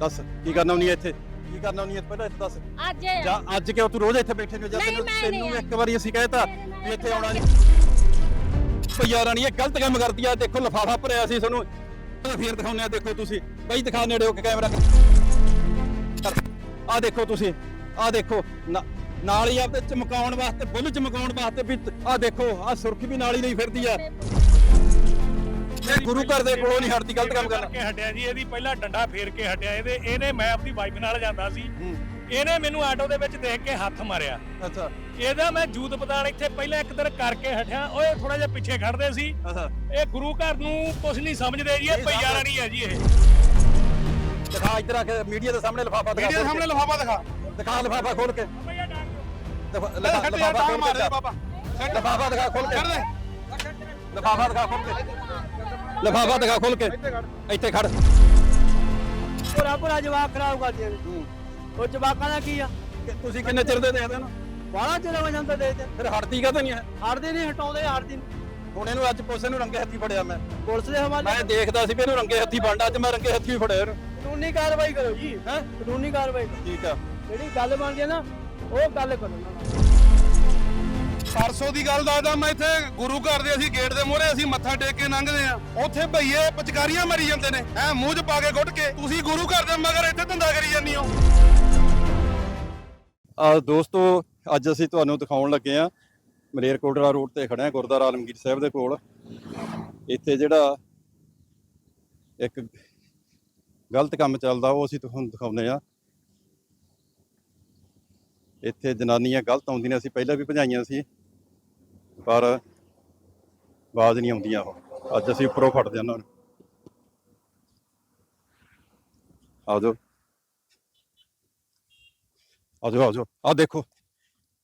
ਦੱਸ ਕੀ ਕਰਨਾ ਹੁੰਨੀ ਇੱਥੇ? ਕੀ ਕਰਨਾ ਹੁੰਨੀ ਹੈ ਪਹਿਲਾਂ ਇੱਥੇ ਦੱਸ। ਅੱਜ। ਜਾਂ ਅੱਜ ਕਿਉਂ ਤੂੰ ਰੋਜ਼ ਇੱਥੇ ਬੈਠੇ ਨੇ? ਜਾਂ ਨਹੀਂ, ਤੈਨੂੰ ਮੈਂ ਨਹੀਂ ਤੈਨੂੰ ਇੱਕ ਵਾਰੀ ਅਸੀਂ ਕਹਿਤਾ ਵੀ ਇੱਥੇ ਆਉਣਾ ਨਹੀਂ। ਭਈ ਯਾਰ ਰਾਣੀ ਇਹ ਗਲਤ ਕੰਮ ਕਰਦੀ ਆ। ਦੇਖੋ ਲਫਾਫਾ ਭਰਿਆ ਸੀ ਤੁਹਾਨੂੰ। ਫੇਰ ਦਿਖਾਉਂਦੇ ਆ ਦੇਖੋ ਤੁਸੀਂ। ਬਈ ਦਿਖਾ ਨੇੜੇ ਹੋ ਕੇ ਕੈਮਰਾ। ਆ ਦੇਖੋ ਤੁਸੀਂ। ਆ ਦੇਖੋ ਨਾ- ਨਾਲ ਹੀ ਆਪਦੇ ਚਮਕਾਉਣ ਵਾਸਤੇ ਬੁੱਲ ਚਮਕਾਉਣ ਵਾਸਤੇ ਵੀ ਆ ਦੇਖੋ ਆ ਸੁਰਖੀ ਵੀ ਨਾਲ ਹੀ ਨਹੀਂ ਫਿਰਦੀ ਆ। ਗੁਰੂ ਘਰ ਦੇ ਕੋਲੋਂ ਨਹੀਂ ਹਟਦੀ ਗਲਤ ਕੰਮ ਕਰਨਾ। ਕਰਕੇ ਹਟਿਆ ਜੀ ਇਹਦੀ ਪਹਿਲਾਂ ਡੰਡਾ ਫੇਰ ਕੇ ਹਟਿਆ ਇਹਦੇ ਇਹਨੇ ਮੈਂ ਆਪਣੀ ਵਾਈਫ ਨਾਲ ਜਾਂਦਾ ਸੀ। ਇਹਨੇ ਮੈਨੂੰ ਆਟੋ ਦੇ ਵਿੱਚ ਦੇਖ ਕੇ ਹੱਥ ਮਾਰਿਆ। ਅੱਛਾ। ਇਹਦਾ ਮੈਂ ਜੂਤ ਪਤਾਲ ਇੱਥੇ ਪਹਿਲਾਂ ਇੱਕ ਦਿਨ ਕਰਕੇ ਹਟਿਆ ਓਏ ਥੋੜਾ ਜਿਹਾ ਪਿੱਛੇ ਖੜਦੇ ਸੀ। ਅੱਛਾ। ਇਹ ਗੁਰੂ ਘਰ ਨੂੰ ਕੁਝ ਨਹੀਂ ਸਮਝਦੇ ਜੀ ਇਹ ਸਭ- ਰਾਣੀ ਹੈ ਜੀ ਇਹ। ਦਿਖਾ ਇੱਧਰ ਆ ਕੇ ਮੀਡੀਆ ਦੇ ਸਾਹਮਣੇ ਲਫਾਫਾ ਦਿਖਾ। ਮੀਡੀਆ ਸਾਹਮਣੇ ਲਫਾਫਾ ਦਿਖਾ। ਦਿਖਾ ਲਫਾਫਾ ਖੋਲ ਕੇ। ਲਫਾਫਾ ਖੋਲ ਕੇ ਦੇ ਦਿਖਾ। ਲਫਾਫਾ। ਖੋਲ ਕੇ। ਦੇ। ਲਫਾਫਾ ਦਿਖਾ ਖੋਲ ਕੇ। ਲਫਾਫਾ ਦਿਖਾ ਖੋਲ ਕੇ। ਇੱਥੇ ਖੜ। ਪੂਰਾ ਪੂਰਾ ਜਵਾਬ ਖਰਾਬ ਕਰਦੀਆਂ ਨੇ ਉਹ ਜਵਾਕਾਂ ਦਾ ਕੀ ਆ? ਤੁਸੀਂ ਕਿੰਨੇ ਚਿਰ ਦੇ ਦੇਖਦੇ ਹੋ ਬਾਹਲਾ ਚਿਰ ਹੋ ਜਾਂਦਾ ਦੇ ਦੇ ਫਿਰ ਹਟਦੀ ਕਾ ਨਹੀਂ ਹੈ? ਹਟਦੇ ਨਹੀਂ ਹਟਾਉਂਦੇ ਹਟਦੀ। ਹੁਣ ਇਹਨੂੰ ਅੱਜ ਪੁਲਿਸ ਨੂੰ ਰੰਗੇ ਹੱਥੀ ਫੜਿਆ ਮੈਂ। ਪੁਲਿਸ ਦੇ ਹਵਾਲੇ? ਮੈਂ ਦੇਖਦਾ ਸੀ ਵੀ ਇਹਨੂੰ ਰੰਗੇ ਹੱਥੀ ਬਣਦਾ ਅੱਜ ਮੈਂ ਰੰਗੇ ਹੱਥੀ ਫੜਿਆ ਇਹਨੂੰ। ਕਾਨੂੰਨੀ ਕਾਰਵਾਈ ਕਰੋ ਜੀ। ਹੈ? ਕਾਨੂੰਨੀ ਕਾਰਵਾਈ ਕਰੋ। ਠੀਕ ਆ। ਜਿਹੜੀ ਗੱਲ ਬਣਦੀ ਹੈ ਨਾ ਉਹ ਗੱਲ ਕਰੋ। ਨਾ ਪਰਸੋਂ ਦੀ ਗੱਲ ਦੱਸਦਾ ਮੈਂ ਇੱਥੇ, ਗੁਰੂ ਘਰ ਦੇ ਅਸੀਂ ਗੇਟ ਦੇ ਮੂਹਰੇ ਅਸੀਂ ਮੱਥਾ ਟੇਕ ਕੇ ਲੰਘਦੇ ਆ ਉੱਥੇ ਭਈਏ ਪਚਕਾਰੀਆਂ ਮਰੀ ਜਾਂਦੇ ਨੇ, ਐ ਮੂੰਹ 'ਚ ਪਾ ਕੇ ਗੁੱਟ ਕੇ, ਤੁਸੀਂ ਗੁਰੂ ਘਰ ਦੇ ਮਗਰ ਇੱਥੇ ਧੰਦਾ ਕਰੀ ਜਾਂਦੀ ਹੋ। ਆ ਦੋਸਤੋ, ਅੱਜ ਅਸੀਂ ਤੁਹਾਨੂੰ ਦਿਖਾਉਣ ਲੱਗੇ ਆ ਮਲੇਰਕੋਟਲਾ ਰੋਡ ਤੇ ਖੜੇ ਆ ਗੁਰਦੁਆਰਾ ਆਲਮਗੀਰ ਸਾਹਿਬ ਦੇ ਕੋਲ। ਇੱਥੇ ਜਿਹੜਾ ਇੱਕ ਗਲਤ ਕੰਮ ਚੱਲਦਾ, ਉਹ ਅਸੀਂ ਤੁਹਾਨੂੰ ਦਿਖਾਉਂਦੇ ਆ ਇੱਥੇ ਜਨਾਨੀਆਂ ਗਲਤ ਆਉਂਦੀਆਂ ਨੇ, ਅਸੀਂ ਪਹਿਲਾਂ ਵੀ ਭਜਾਈਆਂ ਸੀ। ਪਰ ਆਵਾਜ਼ ਨਹੀਂ ਆਉਂਦੀਆਂ ਉਹ। ਅੱਜ ਅਸੀਂ ਉੱਪਰੋਂ ਫੜਦੇ ਉਹਨਾਂ ਨੂੰ। ਆ ਜਾਓ ਆ ਜਾਓ ਆ ਦੇਖੋ।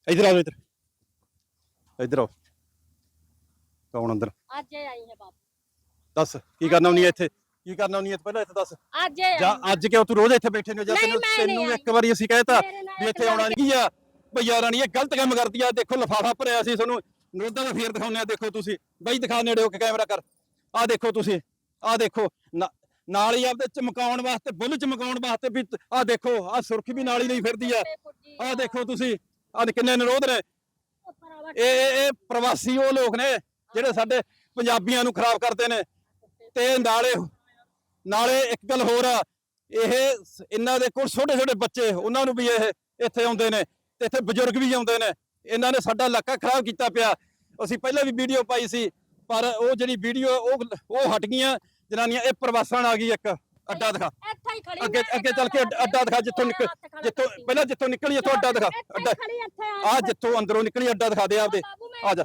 ਇਧਰ ਆ ਜਾਓ ਇਧਰ। ਇਧਰ ਆਓ। ਕੌਣ ਅੰਦਰ? ਅੱਜ ਆਈ ਹੈ ਬਾਬੂ। ਦੱਸ ਕੀ ਕਰਨਾ ਹੁੰਨੀ ਇੱਥੇ? ਕੀ ਕਰਨਾ ਹੁੰਨੀ ਪਹਿਲਾਂ ਇੱਥੇ ਦੱਸ। ਅੱਜ ਜਾਂ ਅੱਜ ਕਿਉਂ ਤੂੰ ਰੋਜ਼ ਇੱਥੇ ਬੈਠੇ ਨੇ? ਜਾਂ ਤੈਨੂੰ ਤੈਨੂੰ ਇੱਕ। ਵਾਰੀ ਅਸੀਂ ਕਹਿਤਾ ਵੀ ਇੱਥੇ ਆਉਣਾ ਨਹੀਂ ਆ। ਭਈਆ ਰਾਣੀ ਇਹ ਗਲਤ ਕੰਮ ਕਰਦੀ ਆ। ਦੇਖੋ ਲਫਾਫਾ ਭਰਿਆ ਸੀ ਤੁਹਾਨੂੰ। ਨਰੋਦਾ ਦਾ ਫੇਰ ਦਿਖਾਉਂਦੇ ਆ, ਦੇਖੋ ਤੁਸੀਂ। ਬਈ ਦਿਖਾ ਨੇੜੇ ਹੋ ਕੇ ਕੈਮਰਾ ਕਰ। ਆ ਦੇਖੋ ਤੁਸੀਂ। ਆ ਦੇਖੋ। ਨਾਲ ਹੀ ਆਪਦੇ ਚਮਕਾਉਣ ਵਾਸਤੇ, ਬੁੱਲ ਚਮਕਾਉਣ ਵਾਸਤੇ ਵੀ ਆ ਦੇਖੋ ਆ ਸੁਰਖੀ ਵੀ ਨਾਲ ਹੀ ਨਹੀਂ ਫਿਰਦੀ ਆ। ਆ ਦੇਖੋ ਤੁਸੀਂ। ਆ ਕਿੰਨੇ ਨਿਰੋਧ ਨੇ। ਇਹ ਇਹ ਪ੍ਰਵਾਸੀ ਉਹ ਲੋਕ ਨੇ, ਜਿਹੜੇ ਸਾਡੇ ਪੰਜਾਬੀਆਂ ਨੂੰ ਖਰਾਬ ਕਰਦੇ ਨੇ। ਤੇ ਨਾਲੇ ਨਾਲੇ ਇੱਕ ਗੱਲ ਹੋਰ ਆ। ਇਹ ਇਹਨਾਂ ਦੇ ਕੋਲ ਛੋਟੇ ਛੋਟੇ ਬੱਚੇ, ਉਹਨਾਂ ਨੂੰ ਵੀ ਇਹ ਇੱਥੇ ਆਉਂਦੇ ਨੇ। ਤੇ ਇੱਥੇ ਬਜ਼ੁਰਗ ਵੀ ਆਉਂਦੇ ਨੇ। ਇਹਨਾਂ ਨੇ ਸਾਡਾ ਇਲਾਕਾ ਖਰਾਬ ਕੀਤਾ ਪਿਆ। ਅਸੀਂ ਪਹਿਲਾਂ ਵੀ ਵੀਡੀਓ ਪਾਈ ਸੀ ਪਰ ਉਹ ਜਿਹੜੀ ਵੀਡੀਓ ਉਹ ਉਹ ਹਟ ਗਈਆਂ। ਜਨਾਨੀਆਂ ਇਹ ਪ੍ਰਵਾਸਣ ਆ ਗਈ ਇੱਕ। ਅੱਡਾ ਦਿਖਾ। ਇੱਥੇ ਹੀ ਖੜੀ ਅੱਗੇ ਅੱਗੇ ਚੱਲ ਕੇ ਅੱਡ- ਦਿਖਾ ਜਿੱਥੋਂ ਨਿਕਲ ਜਿੱਥੋਂ। ਪਹਿਲਾਂ ਜਿੱਥੋਂ ਨਿਕਲੀ ਇੱਥੋਂ ਅੱਡਾ ਦਿਖਾ। ਅੱਡਾ ਆ ਜਿੱਥੋਂ ਅੰਦਰੋਂ ਨਿਕਲੀ ਅੱਡਾ ਦਿਖਾ ਦੇ ਆਪਦੇ। ਆ ਜਾ।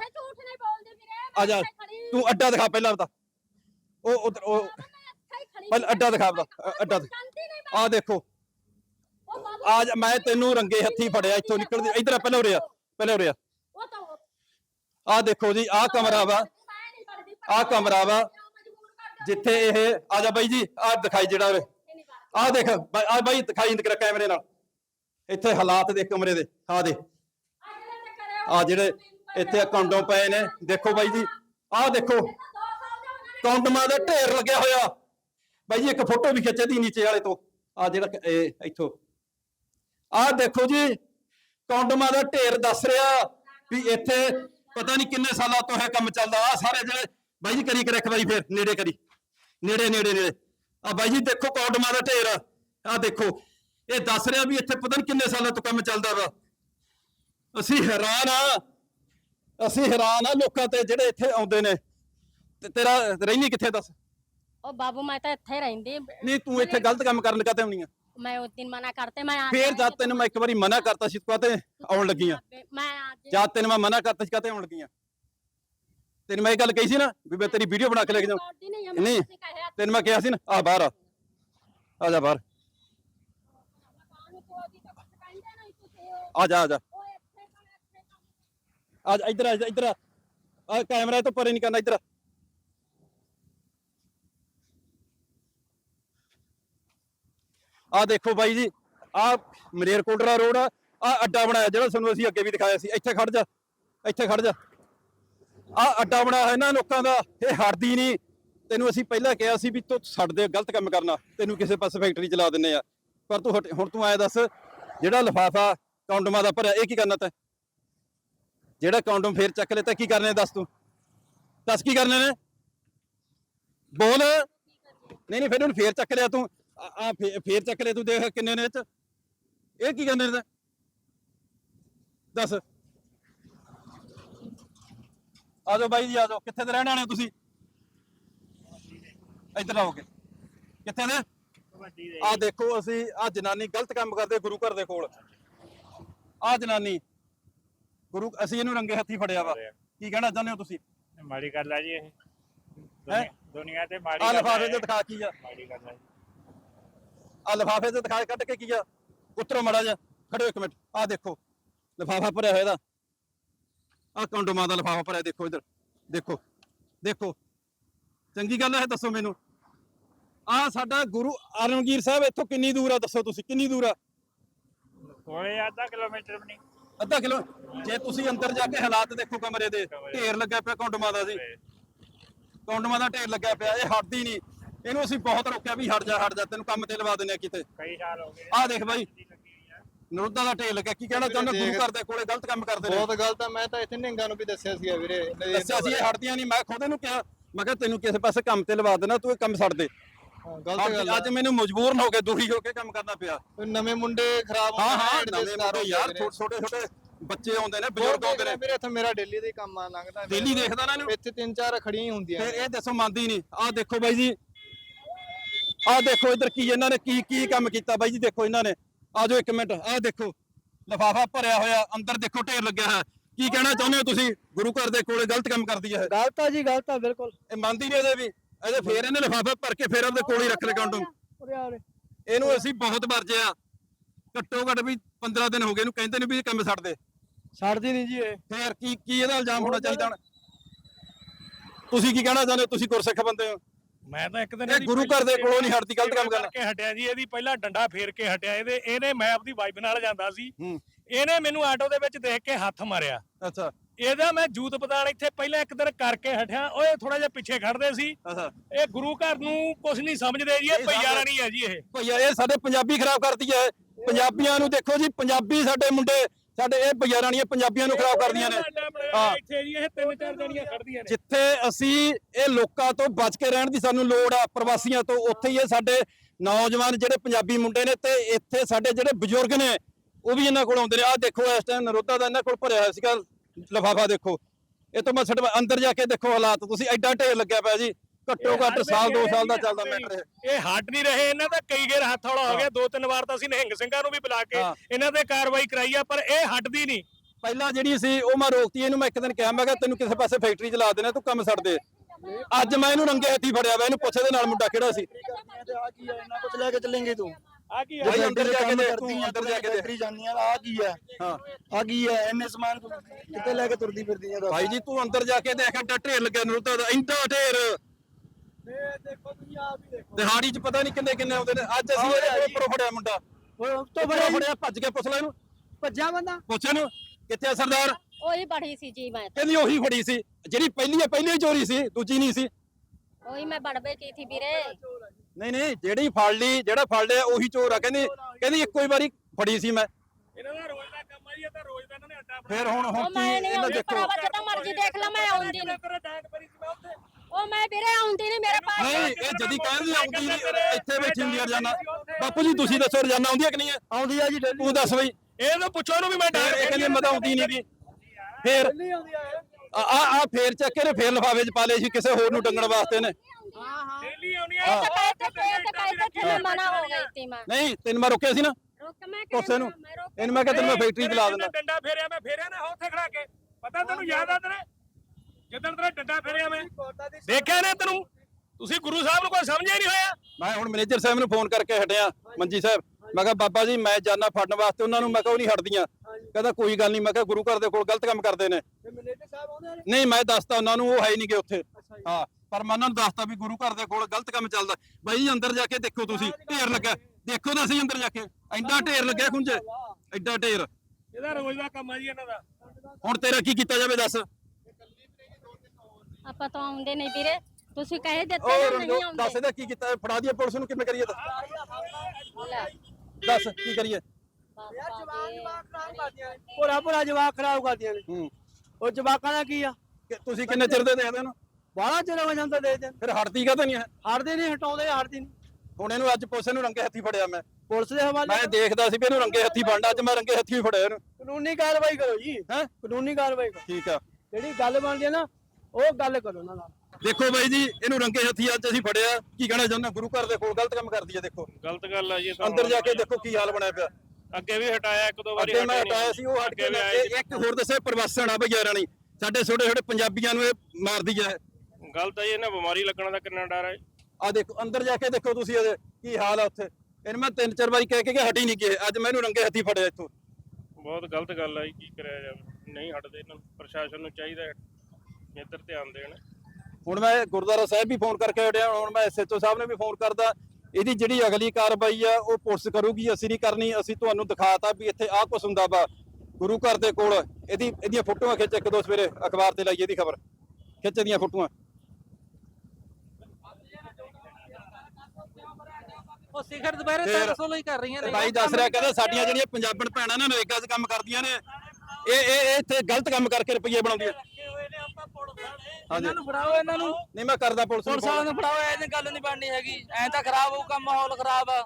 ਆ ਜਾ। ਤੂੰ ਅੱਡਾ ਦਿਖਾ ਪਹਿਲਾਂ ਆਪਦਾ। ਉਹ ਉਧਰ ਉਹ ਪਹਿਲਾਂ ਅੱਡਾ ਦਿਖਾ ਆਪਦਾ। ਅੱਡਾ। ਆ ਦੇਖੋ। ਆ ਮੈਂ ਤੈਨੂੰ ਰੰਗੇ ਹੱਥੀ ਫੜਿਆ ਇੱਥੋਂ ਨਿਕਲਦੀ ਇਧਰ ਪਹਿਲਾਂ ਉਰੇ ਆ। ਪਹਿਲਾਂ ਉਰੇ ਆ। ਉਹ ਤਾਂ ਉਹ- ਆ ਦੇਖੋ ਜੀ ਆ ਕਮਰਾ ਵਾ। ਮੈਂ ਨਹੀਂ ਵੜਦੀ, ਪਰ ਆਹ ਕਮਰਾ ਵਾ। ਮਜਬੂਰ। ਜਿੱਥੇ ਇਹ ਆ ਜਾ ਬਾਈ ਜੀ ਆ ਦਿਖਾਈ ਜਿਹੜਾ ਨਹੀਂ ਵੜਦੀ। ਆ ਦੇਖ ਆ ਬਾਈ ਦਿਖਾਈ ਇੰਦ ਕਰ ਕੈਮਰੇ ਨਾਲ। ਇੱਥੇ ਹਾਲਾਤ ਦੇ ਕਮਰੇ ਦੇ। ਆ ਦੇ ਆ ਜਿਹੜੇ ਤੇ ਕਰਿਆ ਆ ਜਿਹੜੇ ਇੱਥੇ ਕੰਡੋਮ ਪਏ ਨੇ। ਦੇਖੋ ਬਾਈ ਜੀ ਆ ਦੇਖੋ। ਦੋ ਸਾਲ ਦੇ ਹੋ ਗਏ ਕੌਂਡਮਾਂ ਦਾ ਢੇਰ ਲੱਗਿਆ ਹੋਇਆ। ਬਾਈ ਜੀ ਇੱਕ ਫੋਟੋ ਵੀ ਖਿੱਚੇ ਦੀ ਨੀਚੇ ਵਾਲੇ ਤੋਂ। ਆ ਜਿਹੜਾ ਕ- ਇਹ ਇੱਥੋਂ। ਆ ਦੇਖੋ ਜੀ ਕੌਂਡਮਾਂ ਦਾ ਢੇਰ ਦੱਸ ਰਿਹਾ ਵੀ ਇੱਥੇ ਪਤਾ ਨਹੀਂ ਕਿੰਨੇ ਸਾਲਾਂ ਤੋਂ ਇਹ ਕੰਮ ਚੱਲਦਾ ਆ ਸਾਰੇ ਜਿਹੜੇ ਬਾਈ ਜੀ ਕਰੀ ਕਰ ਇੱਕ ਵਾਰੀ ਫੇਰ ਨੇੜੇ ਕਰੀ। ਨੇੜੇ ਨੇੜੇ ਨੇੜੇ। ਆ ਬਾਈ ਜੀ ਦੇਖੋ ਕੌਂਡਮਾਂ ਦਾ ਢੇਰ ਆ ਦੇਖੋ। ਇਹ ਦੱਸ ਰਿਹਾ ਵੀ ਇੱਥੇ ਪਤਾ ਨਹੀਂ ਕਿੰਨੇ ਸਾਲਾਂ ਤੋਂ ਕੰਮ ਚੱਲਦਾ ਵਾ। ਅਸੀਂ ਹੈਰਾਨ ਆ ਅਸੀਂ ਹੈਰਾਨ ਆ ਲੋਕਾਂ ਤੇ ਜਿਹੜੇ ਇੱਥੇ ਆਉਂਦੇ ਨੇ। ਤੇ ਤੇਰਾ ਰਹਿਣੀ ਕਿੱਥੇ ਦੱਸ? ਉਹ ਬਾਬੂ ਮੈਂ ਤਾਂ ਇੱਥੇ ਰਹਿੰਦੀ। ਨਹੀਂ ਤੂੰ ਇੱਥੇ ਗਲਤ ਕੰਮ ਕਰਨ ਲੱਗਾ ਤੇ ਆਉਣੀ ਆ। ਮੈਂ ਉਸ ਦਿਨ ਮਨਾ ਕਰਤੇ ਮੈਂ ਆ ਫੇਰ ਜਦ ਤੈਨੂੰ ਮੈਂ ਇੱਕ ਵਾਰੀ ਮਨਾ ਕਰਤਾ ਸੀ ਤੂੰ ਆਉਣ ਲੱਗੀ ਆ ਮੈਂ ਅੱਜ ਜਦ ਤੈਨੂੰ ਮੈਂ ਮਨਾ ਕਰਤਾ ਸੀ ਕਾਤੇ ਆਉਣ ਲੱਗੀ ਆ ਤੈਨੂੰ ਮੈਂ ਇਹ ਗੱਲ ਕਹੀ ਸੀ ਨਾ ਵੀ ਮੈਂ ਤੇਰੀ ਵੀਡੀਓ ਬਣਾ ਕੇ ਲੈ ਕੇ ਜਾਵਾਂ ਨਹੀਂ। ਤੈਨੂੰ ਮੈਂ ਕਿਹਾ ਸੀ ਨਾ ਆ ਬਾਹਰ ਆ। ਆ ਜਾ ਬਾਹਰ। ਆ ਜਾ ਆ ਜਾ। ਆ ਜਾ ਇੱਧਰ ਆ ਇੱਧਰ ਆ। ਆ ਕੈਮਰਾ ਤੋਂ ਪਰੇ ਨਹੀਂ ਕਰਨਾ ਇੱਧਰ ਆ। ਆਹ ਦੇਖੋ ਬਾਈ ਜੀ, ਆਹ ਮਲੇਰਕੋਟਲਾ ਰੋਡ ਆ ਆ ਅੱਡਾ ਬਣਾਇਆ ਜਿਹੜਾ ਤੁਹਾਨੂੰ ਅਸੀਂ ਅੱਗੇ ਵੀ ਦਿਖਾਇਆ ਸੀ। ਇੱਥੇ ਖੜ ਜਾ, ਇੱਥੇ ਖੜ ਜਾ। ਆ ਅੱਡਾ ਬਣਾਇਆ ਹੋਇਆ ਇਹਨਾਂ ਲੋਕਾਂ ਦਾ, ਇਹ ਹਟਦੀ ਨਹੀਂ। ਤੈਨੂੰ ਅਸੀਂ ਪਹਿਲਾਂ ਕਿਹਾ ਸੀ ਵੀ ਤੂੰ ਛੱਡ ਦੇ ਗਲਤ ਕੰਮ ਕਰਨਾ, ਤੈਨੂੰ ਕਿਸੇ ਪਾਸੇ ਫੈਕਟਰੀ ਚਲਾ ਦਿੰਨੇ ਆ। ਪਰ ਤੂੰ ਹਟ- ਹੁਣ ਤੂੰ ਆਇਆ ਦੱਸ, ਜਿਹੜਾ ਲਫਾਫਾ ਕੌਂਡਮਾਂ ਦਾ ਭਰਿਆ, ਇਹ ਕੀ ਕਰਨਾ ਤੈਂ? ਜਿਹੜਾ ਕੌਂਡਮ ਫੇਰ ਚੱਕ ਲਿਆ ਤਾਂ ਕੀ ਕਰਨੇ ਦੱਸ ਤੂੰ? ਦੱਸ ਕੀ ਕਰਨੇ ਨੇ? ਬੋਲ। ਨਹੀਂ ਨਹੀਂ, ਫਿਰ ਹੁਣ ਫੇਰ ਚੱਕ ਲਿਆ ਤੂੰ। ਆ ਆ ਫੇਰ ਚੱਕ ਲਿਆ ਤੂੰ ਦੇਖ ਕਿੰਨੇ ਨੇ ਇਹ ਚ। ਇਹ ਕੀ ਕਰਨੇ ਨੇ ਦੱਸ। ਆ ਜਾਓ ਬਾਈ ਜੀ ਆ ਜਾਓ। ਕਿੱਥੇ ਦੇ ਰਹਿਣ ਵਾਲੇ ਹੋ ਤੁਸੀਂ? ਇੱਧਰ ਆਓਗੇ ਕਿੱਥੇ ਦੇ। ਆ ਦੇਖੋ ਅਸੀਂ ਆ ਜਨਾਨੀ ਗਲਤ ਕੰਮ ਕਰਦੇ ਗੁਰੂ ਘਰ ਦੇ ਕੋਲ। ਆ ਜਨਾਨੀ। ਗੁਰੂ ਅਸੀਂ ਇਹਨੂੰ ਰੰਗੇ ਹੱਥੀ ਫੜਿਆ ਵਾ। ਕੀ ਕਹਿਣਾ ਚਾਹੁੰਦੇ ਹੋ ਤੁਸੀਂ? ਮਾੜੀ ਗੱਲ ਆ ਜੀ ਇਹ? ਦੁਨੀਆ- ਤੇ ਮਾੜੀ ਆ ਲਿਫਾਫੇ। ਤੇ ਦਿਖਾ ਕੀ ਆ। ਮਾੜੀ ਗੱਲ ਹੈ ਆ ਲਿਫਾਫੇ ਤੇ ਦਿਖਾ ਕੱਢ ਕੇ ਕੀ ਆ? ਉਤਰੋ ਮੜਾ ਜਾ ਖੜੋ ਇੱਕ ਮਿੰਟ। ਆ ਦੇਖੋ ਲਿਫਾਫਾ ਭਰਿਆ ਹੋਇਆ ਇਹਦਾ। ਆ ਕੰਡੋਮਾਂ ਦਾ ਲਿਫਾਫਾ ਭਰਿਆ ਦੇਖੋ ਇਧਰ। ਦੇਖੋ ਦੇਖੋ। ਚੰਗੀ ਗੱਲ ਹੈ ਦੱਸੋ ਮੈਨੂੰ। ਆ ਸਾਡਾ ਗੁਰੂ ਆਲਮਗੀਰ ਸਾਹਿਬ ਇੱਥੋਂ ਕਿੰਨੀ ਦੂਰ ਆ ਦੱਸੋ ਤੁਸੀਂ ਕਿੰਨੀ ਦੂਰ ਆ? ਕੋਲੇ ਅੱਧਾ ਕਿਲੋਮੀਟਰ ਵੀ ਨਹੀਂ। ਅੱਧਾ ਕਿਲੋ ਜੇ ਤੁਸੀਂ ਅੰਦਰ ਜਾ ਕੇ ਹਾਲਾਤ ਦੇਖੋ ਕਮਰੇ ਦੇ ਢੇਰ ਲੱਗਾ ਪਿਆ ਕੰਡੋਮਾਂ ਦਾ ਜੀ। ਕੰਡੋਮਾਂ ਦਾ ਢੇਰ ਲੱਗਾ ਪਿਆ ਇਹ ਹਟਦੀ ਨਹੀਂ। ਇਹਨੂੰ ਅਸੀਂ ਬਹੁਤ ਰੋਕਿਆ ਵੀ ਹਟ ਜਾ ਹਟ ਜਾ ਤੈਨੂੰ ਕੰਮ ਤੇ ਲਵਾ ਦਿੰਦੇ ਆ ਕਿਤੇ। ਕਈ ਸਾਲ ਹੋ ਗਏ ਆ ਦੇਖ ਬਾਈ। ਨਰੁੱਦਾ ਦਾ ਢੇਰ ਲੱਗਿਆ ਕੀ ਕਹਿਣਾ ਚਾਹੁੰਦਾ ਗੁਰੂ ਘਰ ਦੇ ਕੋਲੇ ਗਲਤ ਕੰਮ ਕਰਦੇ ਨੇ। ਬਹੁਤ ਗਲਤ ਆ ਮੈਂ ਤਾਂ ਇੱਥੇ ਨਿਹੰਗਾਂ ਨੂੰ ਵੀ ਦੱਸਿਆ ਸੀਗਾ ਵੀਰੇ। ਦੱਸਿਆ ਸੀ ਇਹ ਹਟਦੀਆਂ ਨਹੀਂ। ਮੈਂ ਖੁਦ ਇਹਨੂੰ ਕਿਹਾ ਮੈਂ ਕਿਹਾ ਤੈਨੂੰ ਕਿਸੇ ਪਾਸੇ ਕੰਮ ਤੇ ਲਵਾ ਦੇਣਾ ਤੂੰ ਇਹ ਕੰਮ ਛੱਡ ਦੇ। ਹਾਂ, ਗਲਤ ਅੱਜ- ਗੱਲ ਆ। ਅੱਜ ਮੈਨੂੰ ਮਜਬੂਰਨ ਹੋ ਕੇ ਦੁਖੀ ਹੋ ਕੇ ਕੰਮ ਕਰਨਾ ਪਿਆ। ਨਵੇਂ ਮੁੰਡੇ ਖਰਾਬ ਹਾਂ ਹਾਂ ਨਵੇਂ ਮੁੰਡੇ ਯਾਰ। ਛੋਟੇ ਛੋਟੇ ਬੱਚੇ ਆਉਂਦੇ ਨੇ ਬਜ਼ੁਰਗ ਆਉਂਦੇ ਨੇ। ਵੀਰੇ ਇੱਥੇ ਮੇਰਾ ਡੇਲੀ ਦਾ ਹੀ ਕੰਮ ਆ ਲੰਘਦਾ ਡੇਲੀ ਦੇਖਦਾ ਨਾ ਇਹਨੂੰ। ਇੱਥੇ ਤਿੰਨ ਚਾਰ ਖੜੀਆਂ ਹੀ ਹੁੰਦੀਆਂ ਫਿਰ ਇਹ ਦੱਸੋ ਮੰਨਦੀ ਨਹੀਂ। ਆਹ ਦੇਖੋ ਬਾਈ ਜੀ ਆਹ ਦੇਖੋ ਇੱਧਰ ਕੀ ਇਹਨਾਂ ਨੇ ਕੀ ਕੀ ਕੰਮ ਕੀਤਾ ਬਾਈ ਜੀ ਦੇਖੋ ਇਹਨਾਂ ਨੇ। ਆ ਜਾਓ ਇੱਕ ਮਿੰਟ ਆਹ ਦੇਖੋ। ਲਫਾਫਾ ਭਰਿਆ ਹੋਇਆ ਅੰਦਰ ਦੇਖੋ ਢੇਰ ਲੱਗਿਆ ਹੈ ਕੀ ਕਹਿਣਾ ਚਾਹੁੰਦੇ ਹੋ ਤੁਸੀਂ? ਗੁਰੂ ਘਰ ਦੇ ਕੋਲੇ ਗਲਤ ਕੰਮ ਕਰਦੀ ਹੈ। ਗਲਤ ਆ ਜੀ ਗਲਤ ਆ ਬਿਲਕੁਲ। ਇਹ ਮੰਨਦੀ ਨਹੀਂ ਇਹਦੇ ਵੀ। ਇਹਦੇ ਫੇਰ ਇਹਨੇ ਲਫਾਫਾ ਭਰ ਕੇ ਫੇਰ ਆਪਦੇ ਕੋਲ ਹੀ ਰੱਖ ਲਿਆ ਉਰੇ ਇਹਨੂੰ ਅਸੀਂ ਬਹੁਤ ਵਰਜਿਆ ਘੱਟੋ ਘੱਟ ਵੀ 15 ਦਿਨ ਹੋ ਗਏ ਇਹਨੂੰ ਕਹਿੰਦੇ ਨੇ ਵੀ ਇਹ ਕੰਮ ਛੱਡ ਦੇ। ਛੱਡਦੀ ਨਹੀਂ ਜੀ ਇਹ। ਫੇਰ ਕੀ ਕੀ ਇਹਦਾ ਇਲਜ਼ਾਮ ਹੋਣਾ ਚਾਹੀਦਾ ਹੁਣ? ਤੁਸੀਂ ਕੀ ਕਹਿਣਾ ਚਾਹੁੰਦੇ ਹੋ? ਤੁਸੀਂ ਗੁਰਸਿੱਖ ਬੰਦੇ ਹੋ। ਮੈਂ ਤਾਂ ਇੱਕ ਦਿਨ ਇਹ ਗੁਰੂ ਘਰ ਦੇ ਕੋਲੋਂ ਨਹੀਂ ਹਟਦੀ ਗਲਤ ਕੰਮ ਕਰਨਾ ਕਰਕੇ ਹਟਿਆ ਜੀ ਇਹਦੀ ਪਹਿਲਾਂ ਡੰਡਾ ਫੇਰ ਕੇ ਹਟਿਆ ਇਹਦੇ ਇਹਨੇ ਮੈਂ ਆਪਦੀ ਵਾਈਫ ਨਾਲ ਜਾਂਦਾ ਸੀ। ਇਹਨੇ ਮੈਨੂੰ ਆਟੋ ਦੇ ਵਿੱਚ ਦੇਖ ਕੇ ਹੱਥ ਮਾਰਿਆ। ਅੱਛਾ। ਇਹਦਾ ਮੈਂ ਜੂਤ ਪਤਾਣ ਇੱਥੇ ਪਹਿਲਾਂ ਇੱਕ ਦਿਨ ਕਰਕੇ ਹਟਿਆ ਓਏ ਥੋੜਾ ਜਿਹਾ ਪਿੱਛੇ ਖੜਦੇ ਸੀ। ਇਹ ਗੁਰੂ ਘਰ ਨੂੰ ਕੁਝ ਨਹੀਂ ਸਮਝਦੇ ਜੀ ਇਹ ਭਈਆ ਰਾਣੀ ਹੈ ਜੀ ਇਹ। ਭਈਆ ਇਹ ਸਾਡੇ ਪੰਜਾਬੀ ਖਰਾਬ ਕਰਦੀ ਹੈ। ਪੰਜਾਬੀਆਂ ਨੂੰ ਦੇਖੋ ਜੀ ਪੰਜਾਬੀ ਸਾਡੇ ਮੁੰਡੇ ਸਾਡੇ ਇਹ ਭਈਆ ਰਾਣੀਆਂ ਪੰਜਾਬੀਆਂ ਨੂੰ ਖਰਾਬ ਕਰਦੀਆਂ ਨੇ। ਹਾਂ। ਇੱਥੇ ਜੀ ਇਹ ਤਿੰਨ ਚਾਰ ਜਣੀਆਂ ਖੜਦੀਆਂ ਨੇ। ਜਿੱਥੇ ਅਸੀਂ ਇਹ ਲੋਕਾਂ ਤੋਂ ਬਚ ਕੇ ਰਹਿਣ ਦੀ ਸਾਨੂੰ ਲੋੜ ਆ ਪ੍ਰਵਾਸੀਆਂ ਤੋਂ ਉੱਥੇ ਹੀ ਇਹ ਸਾਡੇ ਨੌਜਵਾਨ ਜਿਹੜੇ ਪੰਜਾਬੀ ਮੁੰਡੇ ਨੇ ਤੇ ਇੱਥੇ ਸਾਡੇ ਜਿਹੜੇ ਬਜ਼ੁਰਗ ਨੇ ਉਹ ਵੀ ਇਹਨਾਂ ਕੋਲ ਆਉਂਦੇ ਨੇ। ਆਹ ਦੇਖੋ ਇਸ ਟਾਈਮ ਨਰੋਦਾ ਦਾ ਇਹਨਾਂ ਕੋਲ ਭਰਿਆ ਹੋਇਆ ਸੀਗਾ ਲਫਾਫਾ ਦੇਖੋ। ਇਹ ਤੋਂ ਮੈਂ ਛੱਡ ਅੰਦਰ ਜਾ ਕੇ ਦੇਖੋ ਹਾਲਾਤ ਤੁਸੀਂ ਐਡਾ ਢੇਰ ਲੱਗਿਆ ਪਿਆ ਜੀ। ਘੱਟੋ ਘੱਟ ਸਾਲ 2 ਸਾਲ ਦਾ ਚੱਲਦਾ ਮੈਟਰ ਇਹ। ਇਹ ਹਟ ਨਹੀਂ ਰਹੇ ਇਹਨਾਂ ਦਾ ਕਈ ਗੇਰ ਹੱਥ ਹੌਲਾ ਹੋ ਗਿਆ ਦੋ ਤਿੰਨ ਵਾਰ ਤਾਂ ਅਸੀਂ ਨਿਹੰਗ ਸਿੰਘਾਂ ਨੂੰ ਵੀ ਬੁਲਾ ਕੇ। ਇਹਨਾਂ ਤੇ ਕਾਰਵਾਈ ਕਰਾਈ ਆ ਪਰ ਇਹ ਹਟਦੀ ਨਹੀਂ। ਪਹਿਲਾਂ ਜਿਹੜੀ ਸੀ ਉਹ ਮੈਂ ਰੋਕਤੀ ਇਹਨੂੰ ਮੈਂ ਇੱਕ ਦਿਨ ਕਿਹਾ ਮੈਂ ਕਿਹਾ ਤੈਨੂੰ ਕਿਸੇ ਪਾਸੇ ਫੈਕਟਰੀ 'ਚ ਲਾ ਦੇਣਾ ਤੂੰ ਕੰਮ ਛੱਡ ਦੇ। ਅੱਜ ਮੈਂ ਇਹਨੂੰ ਰੰਗੇ ਹੱਥੀ ਫੜਿਆ ਵਾ ਇਹਨੂੰ ਪੁੱਛ ਇਹਦੇ ਨਾਲ ਮੁੰਡਾ ਕਿਹੜਾ ਸੀ। ਆ ਕੀ ਹੈ ਇੰਨਾ ਕੁਝ ਲੈ ਕੇ ਚੱਲੇਂਗੇ ਤੂੰ ਆ ਕੀ ਅੰਦਰ ਜਾ ਕੇ ਤੂੰ ਅੰਦਰ ਜਾ ਕੇ ਦੇਖ। ਫੈਕਟਰੀ ਜਾਂਦੀ ਆ ਆ ਕੀ ਹੈ ਹਾਂ। ਆ ਕੀ ਹੈ ਇੰਨੇ ਸਮਾਨ ਤੂੰ ਕਿੱਥੇ ਲੈ ਕੇ ਤੁਰਦੀ ਫਿਰਦੀ ਆ ਭਾਈ ਜੀ ਤੂੰ ਅੰਦਰ ਜਾ ਕੇ ਦੇਖ ਐਡਾ ਢੇਰ ਲੱਗਿਆ ਨਰੁੱਤਾ ਦਾ ਇੰਦਾ ਢੇਰ। ਇਹ ਦੇਖੋ ਤੁਸੀਂ ਆਪ ਹੀ ਦੇਖੋ ਦਿਹਾੜੀ 'ਚ ਪਤਾ ਨਹੀਂ ਕਿੰਨੇ ਕਿੰਨੇ ਆਉਂਦੇ ਨੇ। ਅੱਜ ਅਸੀਂ ਇਹਦੇ ਕੋਲ ਫੜਿਆ ਮੁੰਡਾ। ਓਏ ਉਸ ਤੋਂ ਉੱਤੋਂ ਬੜਾ ਫੜਿਆ ਭੱਜ ਕੇ ਪੁੱਛ ਲੈ ਇਹਨੂੰ ਭੱਜਾ ਬੰਦਾ? ਪੁੱਛ ਇਹਨੂੰ ਕਿੱਥੇ ਆ ਸਰਦਾਰ? ਉਹੀ ਪੜੀ ਸੀ ਜੀ ਮੈਂ ਕਹਿੰਦੀ ਉਹੀ ਫੜੀ ਸੀ। ਜਿਹੜੀ ਪਹਿਲੀ ਆ ਪਹਿਲੀ ਹੀ ਚੋਰੀ ਸੀ ਦੂਜੀ ਨਹੀਂ ਸੀ। ਉਹੀ ਮੈਂ ਬੜਬੇ ਕੀ ਥੀ ਵੀਰੇ। ਨਹੀਂ ਨਹੀਂ ਜਿਹੜੀ ਫੜ ਲਈ ਜਿਹੜਾ ਫੜ ਲਿਆ ਉਹੀ ਚੋਰ ਆ। ਕਹਿੰਦੀ ਕਹਿੰਦੀ ਇੱਕੋ ਹੀ ਵਾਰੀ ਫੜੀ ਸੀ ਮੈਂ। ਇਹਨਾਂ ਦਾ ਰੋਜ਼ ਦਾ ਕੰਮ ਆ ਜੀ ਇਹ ਤਾਂ ਰੋਜ਼ ਦਾ ਇਹਨਾਂ ਨੇ ਅੱਡਾ ਫਿਰ ਹੁਣ ਹੁਣ ਕੀ ਮੈਂ ਨਹੀਂ ਇਹਨਾਂ ਆਉਂਦੀ ਦੇਖੋ। ਜਦੋਂ ਮਰਜ਼ੀ ਦੇਖ ਲਾ ਮੈਂ ਆਉਂਦੀ ਨਹੀਂ। ਸੀ ਮੈਂ ਉਹ ਮੈਂ ਵੀਰੇ ਆਉਂਦੀ ਨਹੀਂ ਮੇਰੇ ਪਾਸ ਨਹੀਂ ਇਹ ਜਦੀ ਕਹਿੰਦੀ ਆਉਂਦੀ ਨੀ, ਇੱਥੇ ਬੈਠੀ ਹੁੰਦੀ ਆ ਰੋਜ਼ਾਨਾ। ਬਾਪੂ ਜੀ ਤੁਸੀਂ ਦੱਸੋ ਰੋਜ਼ਾਨਾ ਆਉਂਦੀ ਆ ਕਿ ਨਹੀਂ ਆ? ਆਉਂਦੀ ਆ ਜੀ ਤੂੰ ਦੱਸ ਬਈ। ਇਹਨੂੰ ਪੁੱਛੋ ਇਹਨੂੰ ਵੀ ਮੈਂ ਡਾਂਗ ਇਹ ਕਹਿੰਦੀ ਮੈਂ ਤਾਂ ਆਉਂਦੀ ਨਹੀਂ ਵੀ ਫੇਰ ਨਹੀਂ ਆਉਂਦੀ ਆ ਆ ਫੇਰ ਚੱਕ ਕੇ ਨੇ ਫੇਰ ਲਫਾਵੇ 'ਚ ਪਾ ਲਏ ਸੀ ਕਿਸੇ ਹੋਰ ਨੂੰ ਟੰਗਣ ਵਾਸਤੇ ਨੇ। ਹਾਂ ਹਾਂ ਡੇਲੀ ਆਉਣੀ ਆ। ਇਹ ਤਾਂ ਕਹਿਤੇ ਫੇਰ ਤੇ ਥੇ ਮਨਾ ਹੋ ਗਈ ਤੀ ਮੈਂ। ਨਹੀਂ ਤੈਨੂੰ ਮੈਂ ਰੋਕਿਆ ਸੀ ਨਾ। ਰੁਕ ਮੈਂ ਪੁੱਛ ਇਹਨੂੰ ਮੈਂ ਰੁਕ ਇਹਨੂੰ ਮੈਂ ਕਿਹਾ ਤੈਨੂੰ ਮੈਂ ਫੈਕਟਰੀ 'ਚ ਲਾ ਦਿੰਦਾ। ਡੰਡਾ ਫੇਰਿਆ ਮੈਂ ਫੇਰਿਆ ਨਾ ਉੱਥੇ ਖੜਾ ਕੇ। ਪਤਾ ਤੈਨੂੰ ਯਾਦ ਆ ਤੇਰੇ? ਜਦੋਂ ਤੇਰਾ ਡੰਡਾ ਫੇਰਿਆ ਮੈਂ। ਦੇਖਿਆ ਨੇ ਤੈਨੂੰ? ਤੁਸੀਂ ਗੁਰੂ ਸਾਹਿਬ ਨੂੰ ਕੋਈ ਸਮਝਿਆ ਨਹੀਂ ਹੋਇਆ। ਮੈਂ ਹੁਣ ਮੈਨੇਜਰ ਸਾਹਿਬ ਨੂੰ ਫੋਨ ਕਰਕੇ ਹਟਿਆ ਮੰਜੀ ਸਾਹਿਬ। ਮੈਂ ਕਿਹਾ ਬਾਬਾ ਜੀ ਮੈਂ ਜਾਨਾ ਫੜਨ ਵਾਸਤੇ ਉਹਨਾਂ ਨੂੰ ਮੈਂ ਕਿਹਾ ਉਹ ਨਹੀਂ ਹਟਦੀਆਂ। ਕਹਿੰਦਾ ਕੋਈ ਗੱਲ ਨਹੀਂ। ਮੈਂ ਕਿਹਾ ਗੁਰੂ ਘਰ ਦੇ ਕੋਲ ਗਲਤ ਕੰਮ ਕਰਦੇ ਨੇ। ਤੇ ਮੈਨੇਜਰ ਸਾਹਿਬ ਆਉਂਦੇ ਨੇ? ਨਹੀਂ ਮੈਂ ਦੱਸਤਾ ਉਹਨਾਂ ਨੂੰ ਉਹ ਹੈ ਹੀ ਨਹੀਂਗੇ ਉੱਥੇ। ਹਾਂ ਪਰ ਮੈਂ ਉਹਨਾਂ ਨੂੰ ਦੱਸਤਾ ਵੀ ਗੁਰੂ ਘਰ ਦੇ ਕੋਲ ਗਲਤ ਕੰਮ ਚੱਲਦਾ। ਬਾਈ ਜੀ ਅੰਦਰ ਜਾ ਕੇ ਦੇਖੋ ਤੁਸੀਂ ਢੇਰ ਲੱਗਾ ਦੇਖੋ ਤਾਂ ਅਸੀਂ ਅੰਦਰ ਜਾ ਕੇ। ਐਡਾ ਢੇਰ ਲੱਗਿਆ ਖੁੰਝੇ। ਐਡਾ ਢੇਰ। ਇਹਦਾ ਰੋਜ਼ ਦਾ ਕੰਮ ਆ ਜੀ ਇਹਨਾਂ ਦਾ। ਹੁਣ ਤੇਰਾ ਕੀ ਕੀਤਾ ਜਾਵੇ ਦੱਸ? ਆਪਾਂ ਤਾਂ ਆਉਂਦੇ ਨਹੀਂ ਵੀਰੇ। ਤੁਸੀਂ ਕਹਿ ਦਿੱਤੇ ਨਾ ਰਣਜੋਤ ਨਹੀਂ ਦੱਸ ਆਉਂਦੇ ਇਹਦਾ ਕੀ ਕੀਤਾ ਫੜਾ ਦਈਏ ਪੁਲਿਸ ਨੂੰ ਕਿਵੇਂ ਕਰੀਏ ਤਾਂ ਲੈ, ਦੱਸ ਕੀ ਕਰੀਏ? ਕਰਦੀਆਂ ਨੇ। ਭੋਰਾ ਭੋਰਾ ਜਵਾਕ ਖਰਾਬ ਕਰਦੀਆਂ ਨੇ। ਹੂੰ। ਉਹ ਜਵਾਕਾਂ ਦਾ ਕੀ ਆ? ਕਿ ਤੁਸੀਂ ਕਿੰਨੇ ਚਿਰ ਦੇ ਦੇਖਦੇ ਹੋ ਬਾਹਲਾ ਚਿਰ ਹੋ ਜਾਂਦਾ ਦੇ ਦਿਨ ਫਿਰ ਹਟਦੀ ਕਾ ਤਾਂ ਨਹੀਂ ਹੈ ਹਟਦੇ ਨਹੀਂ ਹਟਾਉਂਦੇ ਹਟਦੀ ਨਹੀਂ। ਹੁਣ ਇਹਨੂੰ ਅੱਜ ਪੁਲਿਸ ਨੂੰ ਰੰਗੇ ਹੱਥੀ ਫੜਿਆ ਮੈਂ। ਪੁਲਿਸ ਦੇ ਹਵਾਲੇ ਮੈਂ ਦੇਖਦਾ ਸੀ ਵੀ ਇਹਨੂੰ ਰੰਗੇ ਹੱਥੀ ਫੜਨਾ ਅੱਜ ਮੈਂ ਰੰਗੇ ਹੱਥੀ ਫੜਿਆ ਇਹਨੂੰ। ਕਾਨੂੰਨੀ ਕਾਰਵਾਈ ਕਰੋ ਜੀ। ਹੈਂ? ਕਾਨੂੰਨੀ ਕਾਰਵਾਈ ਕਰੋ। ਠੀਕ ਆ। ਜਿਹੜੀ ਗੱਲ ਬਣਦੀ ਹੈ ਨਾ ਉਹ ਗੱਲ ਕਰੋ ਉਹਨਾਂ ਨਾਲ। ਦੇਖੋ ਬਾਈ ਜੀ ਇਹਨੂੰ ਰੰਗੇ ਹੱਥੀ ਅੱਜ ਅਸੀਂ ਫੜਿਆ। ਕੀ ਕਹਿਣਾ ਚਾਹੁੰਦਾ ਗੁਰੂ ਘਰ ਦੇ ਕੋਲ ਗਲਤ ਕੰਮ ਕਰਦੀ ਹੈ ਦੇਖੋ। ਗਲਤ ਗੱਲ ਆ ਜੀ ਇਹ ਤਾਂ ਅੰਦਰ ਜਾ ਕੇ ਦੇਖੋ ਕੀ ਹਾਲ ਬਣਿਆ ਪਿਆ। ਅੱਗੇ ਵੀ ਹਟਾਇਆ ਇੱਕ ਦੋ ਵਾਰੀ ਅੱਗੇ ਮੈਂ ਹਟਾਇਆ ਸੀ ਉਹ ਹਟ ਕੇ ਮੈਂ- ਆਏ ਇੱਕ ਹੋਰ ਦੱਸੇ ਪ੍ਰਵਾਸਣ ਆ ਭਈਆ ਰਾਣੀ ਸਾਡੇ ਛੋਟੇ ਛੋਟੇ ਪੰਜਾਬੀਆਂ ਨੂੰ ਇਹ ਮਾਰਦੀ ਹੈ। ਗਲਤ ਆ ਜੀ ਇਹਨਾਂ ਬਿਮਾਰੀ ਲੱਗਣ ਦਾ ਕਿੰਨਾ ਡਰ ਹੈ ਆ ਦੇਖੋ ਅੰਦਰ ਜਾ ਕੇ ਦੇਖੋ ਤੁਸੀਂ ਇਹਦੇ ਕੀ ਹਾਲ ਆ ਉੱਥੇ। ਇਹਨੂੰ ਮੈਂ ਤਿੰਨ ਚਾਰ ਵਾਰੀ ਕਹਿ ਕੇ ਗਿਆ ਹਟੀ ਨਹੀਂ ਗਏ। ਅੱਜ ਮੈਨੂੰ ਰੰਗੇ ਹੱਥੀ ਫੜਿਆ ਇੱਥੋਂ। ਬਹੁਤ ਗਲਤ ਗੱਲ ਆ ਜੀ ਕੀ ਕਰਿਆ ਜਾਵੇ। ਨਹੀਂ ਹਟਦੇ ਇਹਨਾਂ ਨੂੰ ਪ੍ਰਸ਼ਾਸਨ ਨੂੰ ਚਾਹੀਦਾ ਹੈ। ਕਿ ਇੱਧਰ ਧਿਆਨ ਦੇਣ ਹੁਣ ਮੈਂ ਗੁਰਦੁਆਰਾ ਸਾਹਿਬ ਵੀ ਫੋਨ ਕਰਕੇ ਹਟਿਆ ਹੁਣ ਮੈਂ ਐਸਐਚਓ ਸਾਹਿਬ ਨੇ ਵੀ ਫੋਨ ਕਰਦਾ ਇਹਦੀ ਜਿਹੜੀ ਅਗਲੀ ਕਾਰਵਾਈ ਆ ਉਹ ਪੁਲਿਸ ਕਰੂਗੀ ਅਸੀਂ ਨਹੀਂ ਕਰਨੀ ਅਸੀਂ ਤੁਹਾਨੂੰ ਦਿਖਾਤਾ ਵੀ ਇੱਥੇ ਆਹ ਕੁਛ ਹੁੰਦਾ ਵਾ ਗੁਰੂ ਘਰ ਦੇ ਕੋਲ ਇਹਦੀ ਇਹਦੀਆਂ ਫੋਟੋਆਂ ਖਿੱਚ ਇੱਕ ਦੋ ਸਵੇਰੇ ਅਖਬਾਰ ਤੇ ਲਾਈਏ ਇਹਦੀ ਖਬਰ ਖਿੱਚ ਦੀਆਂ ਫੋਟੋਆਂ। ਉਹ ਸਿਖਰ ਦੁਪਹਿਰੇ ਫੇਰ- 300 ਲਈ ਕਰ ਰਹੀਆਂ ਤੇ ਨੇ। ਬਾਈ ਦੱਸ ਰਿਹਾ ਕਹਿੰਦਾ ਸਾਡੀਆਂ ਜਿਹੜੀਆਂ ਪੰਜਾਬਣ ਭੈਣਾਂ ਨੇ ਨਰੇਗਾ 'ਚ ਕੰਮ ਕਰਦੀਆਂ ਨੇ ਇਹ ਇਹ ਇੱਥੇ ਗਲਤ ਕੰਮ ਕਰਕੇ ਰੁਪਈਏ ਬਣਾਉਂਦੀਆਂ। ਇਹਨਾਂ ਨੂੰ ਫੜਾਓ ਇਹਨਾਂ ਨੂੰ। ਨਹੀਂ ਮੈਂ ਕਰਦਾ ਪੁਲਿਸ ਨੂੰ ਪੁਲਿਸ ਵਾਲਿਆਂ ਨੂੰ ਫੜਾਓ ਐ ਗੱਲ ਨਹੀਂ ਬਣਨੀ ਹੈਗੀ। ਐ ਤਾਂ ਖਰਾਬ ਹੋਊਗਾ ਮਾਹੌਲ ਖਰਾਬ ਆ।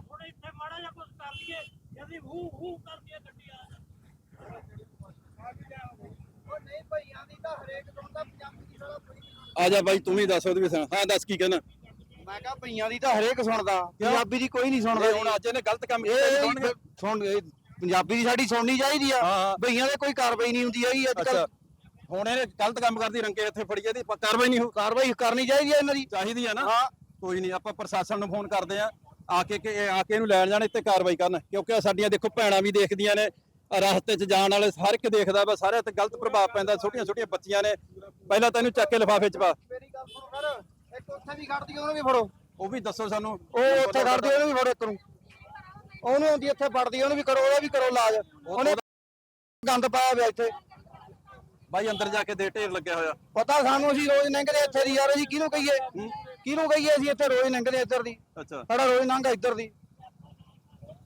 ਆ ਜਾ ਬਾਈ ਤੂੰ ਵੀ ਦੱਸ ਉਹਦੀ ਵੀ ਸੁਣ। ਹਾਂ ਦੱਸ ਕੀ ਕਹਿਣਾ? ਮੈਂ ਕਿਹਾ ਭਈਆਂ ਦੀ ਤਾਂ ਹਰੇਕ ਸੁਣਦਾ ਪੰਜਾਬੀ ਦੀ ਕੋਈ ਨਹੀਂ ਸੁਣਦਾ ਇਹ ਹੁਣ ਅੱਜ ਇਹਨੇ ਗਲਤ ਕੰਮ ਕੀਤਾ ਇਹ ਸੁਣਨਗੇ। ਸੁਣ ਇਹ ਪੰਜਾਬੀ ਦੀ ਸਾਡੀ ਸੁਣਨੀ ਚਾਹੀਦੀ ਆ। ਹਾਂ ਹਾਂ। ਭਈਆਂ ਦੇ ਕੋਈ ਕਾਰਵਾਈ ਨਹੀਂ ਹੁੰਦੀ ਹੈਗੀ ਅੱਜ ਅੱਛਾ। ਕੱਲ ਹੁਣ ਇਹਨੇ ਗਲਤ ਕੰਮ ਕਰਦੀ ਰੰਗੇ ਇੱਥੇ ਫੜੀ ਇਹਦੀ ਪ- ਕਾਰਵਾਈ ਨਹੀਂ ਹੋ ਕਾਰਵਾਈ ਕਰਨੀ ਚਾਹੀਦੀ ਆ ਇਹਨਾਂ ਦੀ। ਚਾਹੀਦੀ ਆ ਨਾ। ਹਾਂ ਕੋਈ ਨਹੀਂ ਆਪਾਂ ਪ੍ਰਸ਼ਾਸਨ ਨੂੰ ਫੋਨ ਕਰਦੇ ਆ ਆ ਕੇ ਕਿ ਆ ਕੇ ਇਹਨੂੰ ਲੈਣ ਜਾਣ ਇੱਥੇ ਕਾਰਵਾਈ ਕਰਨ ਕਿਉਂਕਿ ਸਾਡੀਆਂ ਦੇਖੋ ਭੈਣਾਂ ਵੀ ਦੇਖਦੀਆਂ ਨੇ ਰਸਤੇ 'ਚ ਜਾਣ ਵਾਲੇ ਹਰ ਇੱਕ ਦੇਖਦਾ ਵਾ ਸਾਰਿਆਂ ਤੇ ਗਲਤ ਪ੍ਰਭਾਵ ਪੈਂਦਾ ਛੋਟੀਆਂ ਛੋਟੀਆਂ ਬੱਚੀਆਂ ਨੇ ਪਹਿਲਾਂ ਤਾਂ ਇਹਨੂੰ ਚੱਕ ਕੇ ਲਿਫਾਫੇ 'ਚ ਪਾ। ਮੇਰੀ ਗੱਲ ਸੁਣੋ ਕਰ ਇੱਕ ਉੱਥੇ ਵੀ ਖੜਦੀ ਉਹਨੂੰ ਵੀ ਫੜੋ। ਉਹ ਵੀ ਦੱਸੋ ਸਾਨੂੰ। ਉਹ ਉੱਥੇ ਖੜਦੀ ਉਹਨੂੰ ਵੀ ਫੜੋ ਇੱਕ ਨੂੰ। ਉਹਨੂੰ ਆਉਂਦੀ ਇੱਥੇ ਫੜਦੀ ਉਹਨੂੰ ਵੀ ਕਰੋ ਉਹਦਾ ਵੀ ਕਰੋ ਇਲਾਜ। ਉਹਨੇ ਗੰਦ ਪਾਇਆ ਹੋਇਆ ਇੱਥੇ। ਬਾਈ ਅੰਦਰ ਜਾ ਕੇ ਦੇ ਢੇਰ ਲੱਗਿਆ ਹੋਇਆ। ਪਤਾ ਸਾਨੂੰ ਅਸੀਂ ਰੋਜ਼ ਲੰਘਦੇ ਇੱਥੇ ਦੀ ਯਾਰ ਅਸੀਂ ਕਿਹਨੂੰ ਕਹੀਏ? ਕਿਹਨੂੰ ਕਹੀਏ ਅਸੀਂ ਇੱਥੇ ਰੋਜ਼ ਲੰਘਦੇ ਇੱਧਰ ਦੀ? ਅੱਛਾ। ਸਾਡਾ ਰੋਜ਼ ਲੰਘਾ ਇੱਧਰ ਦੀ।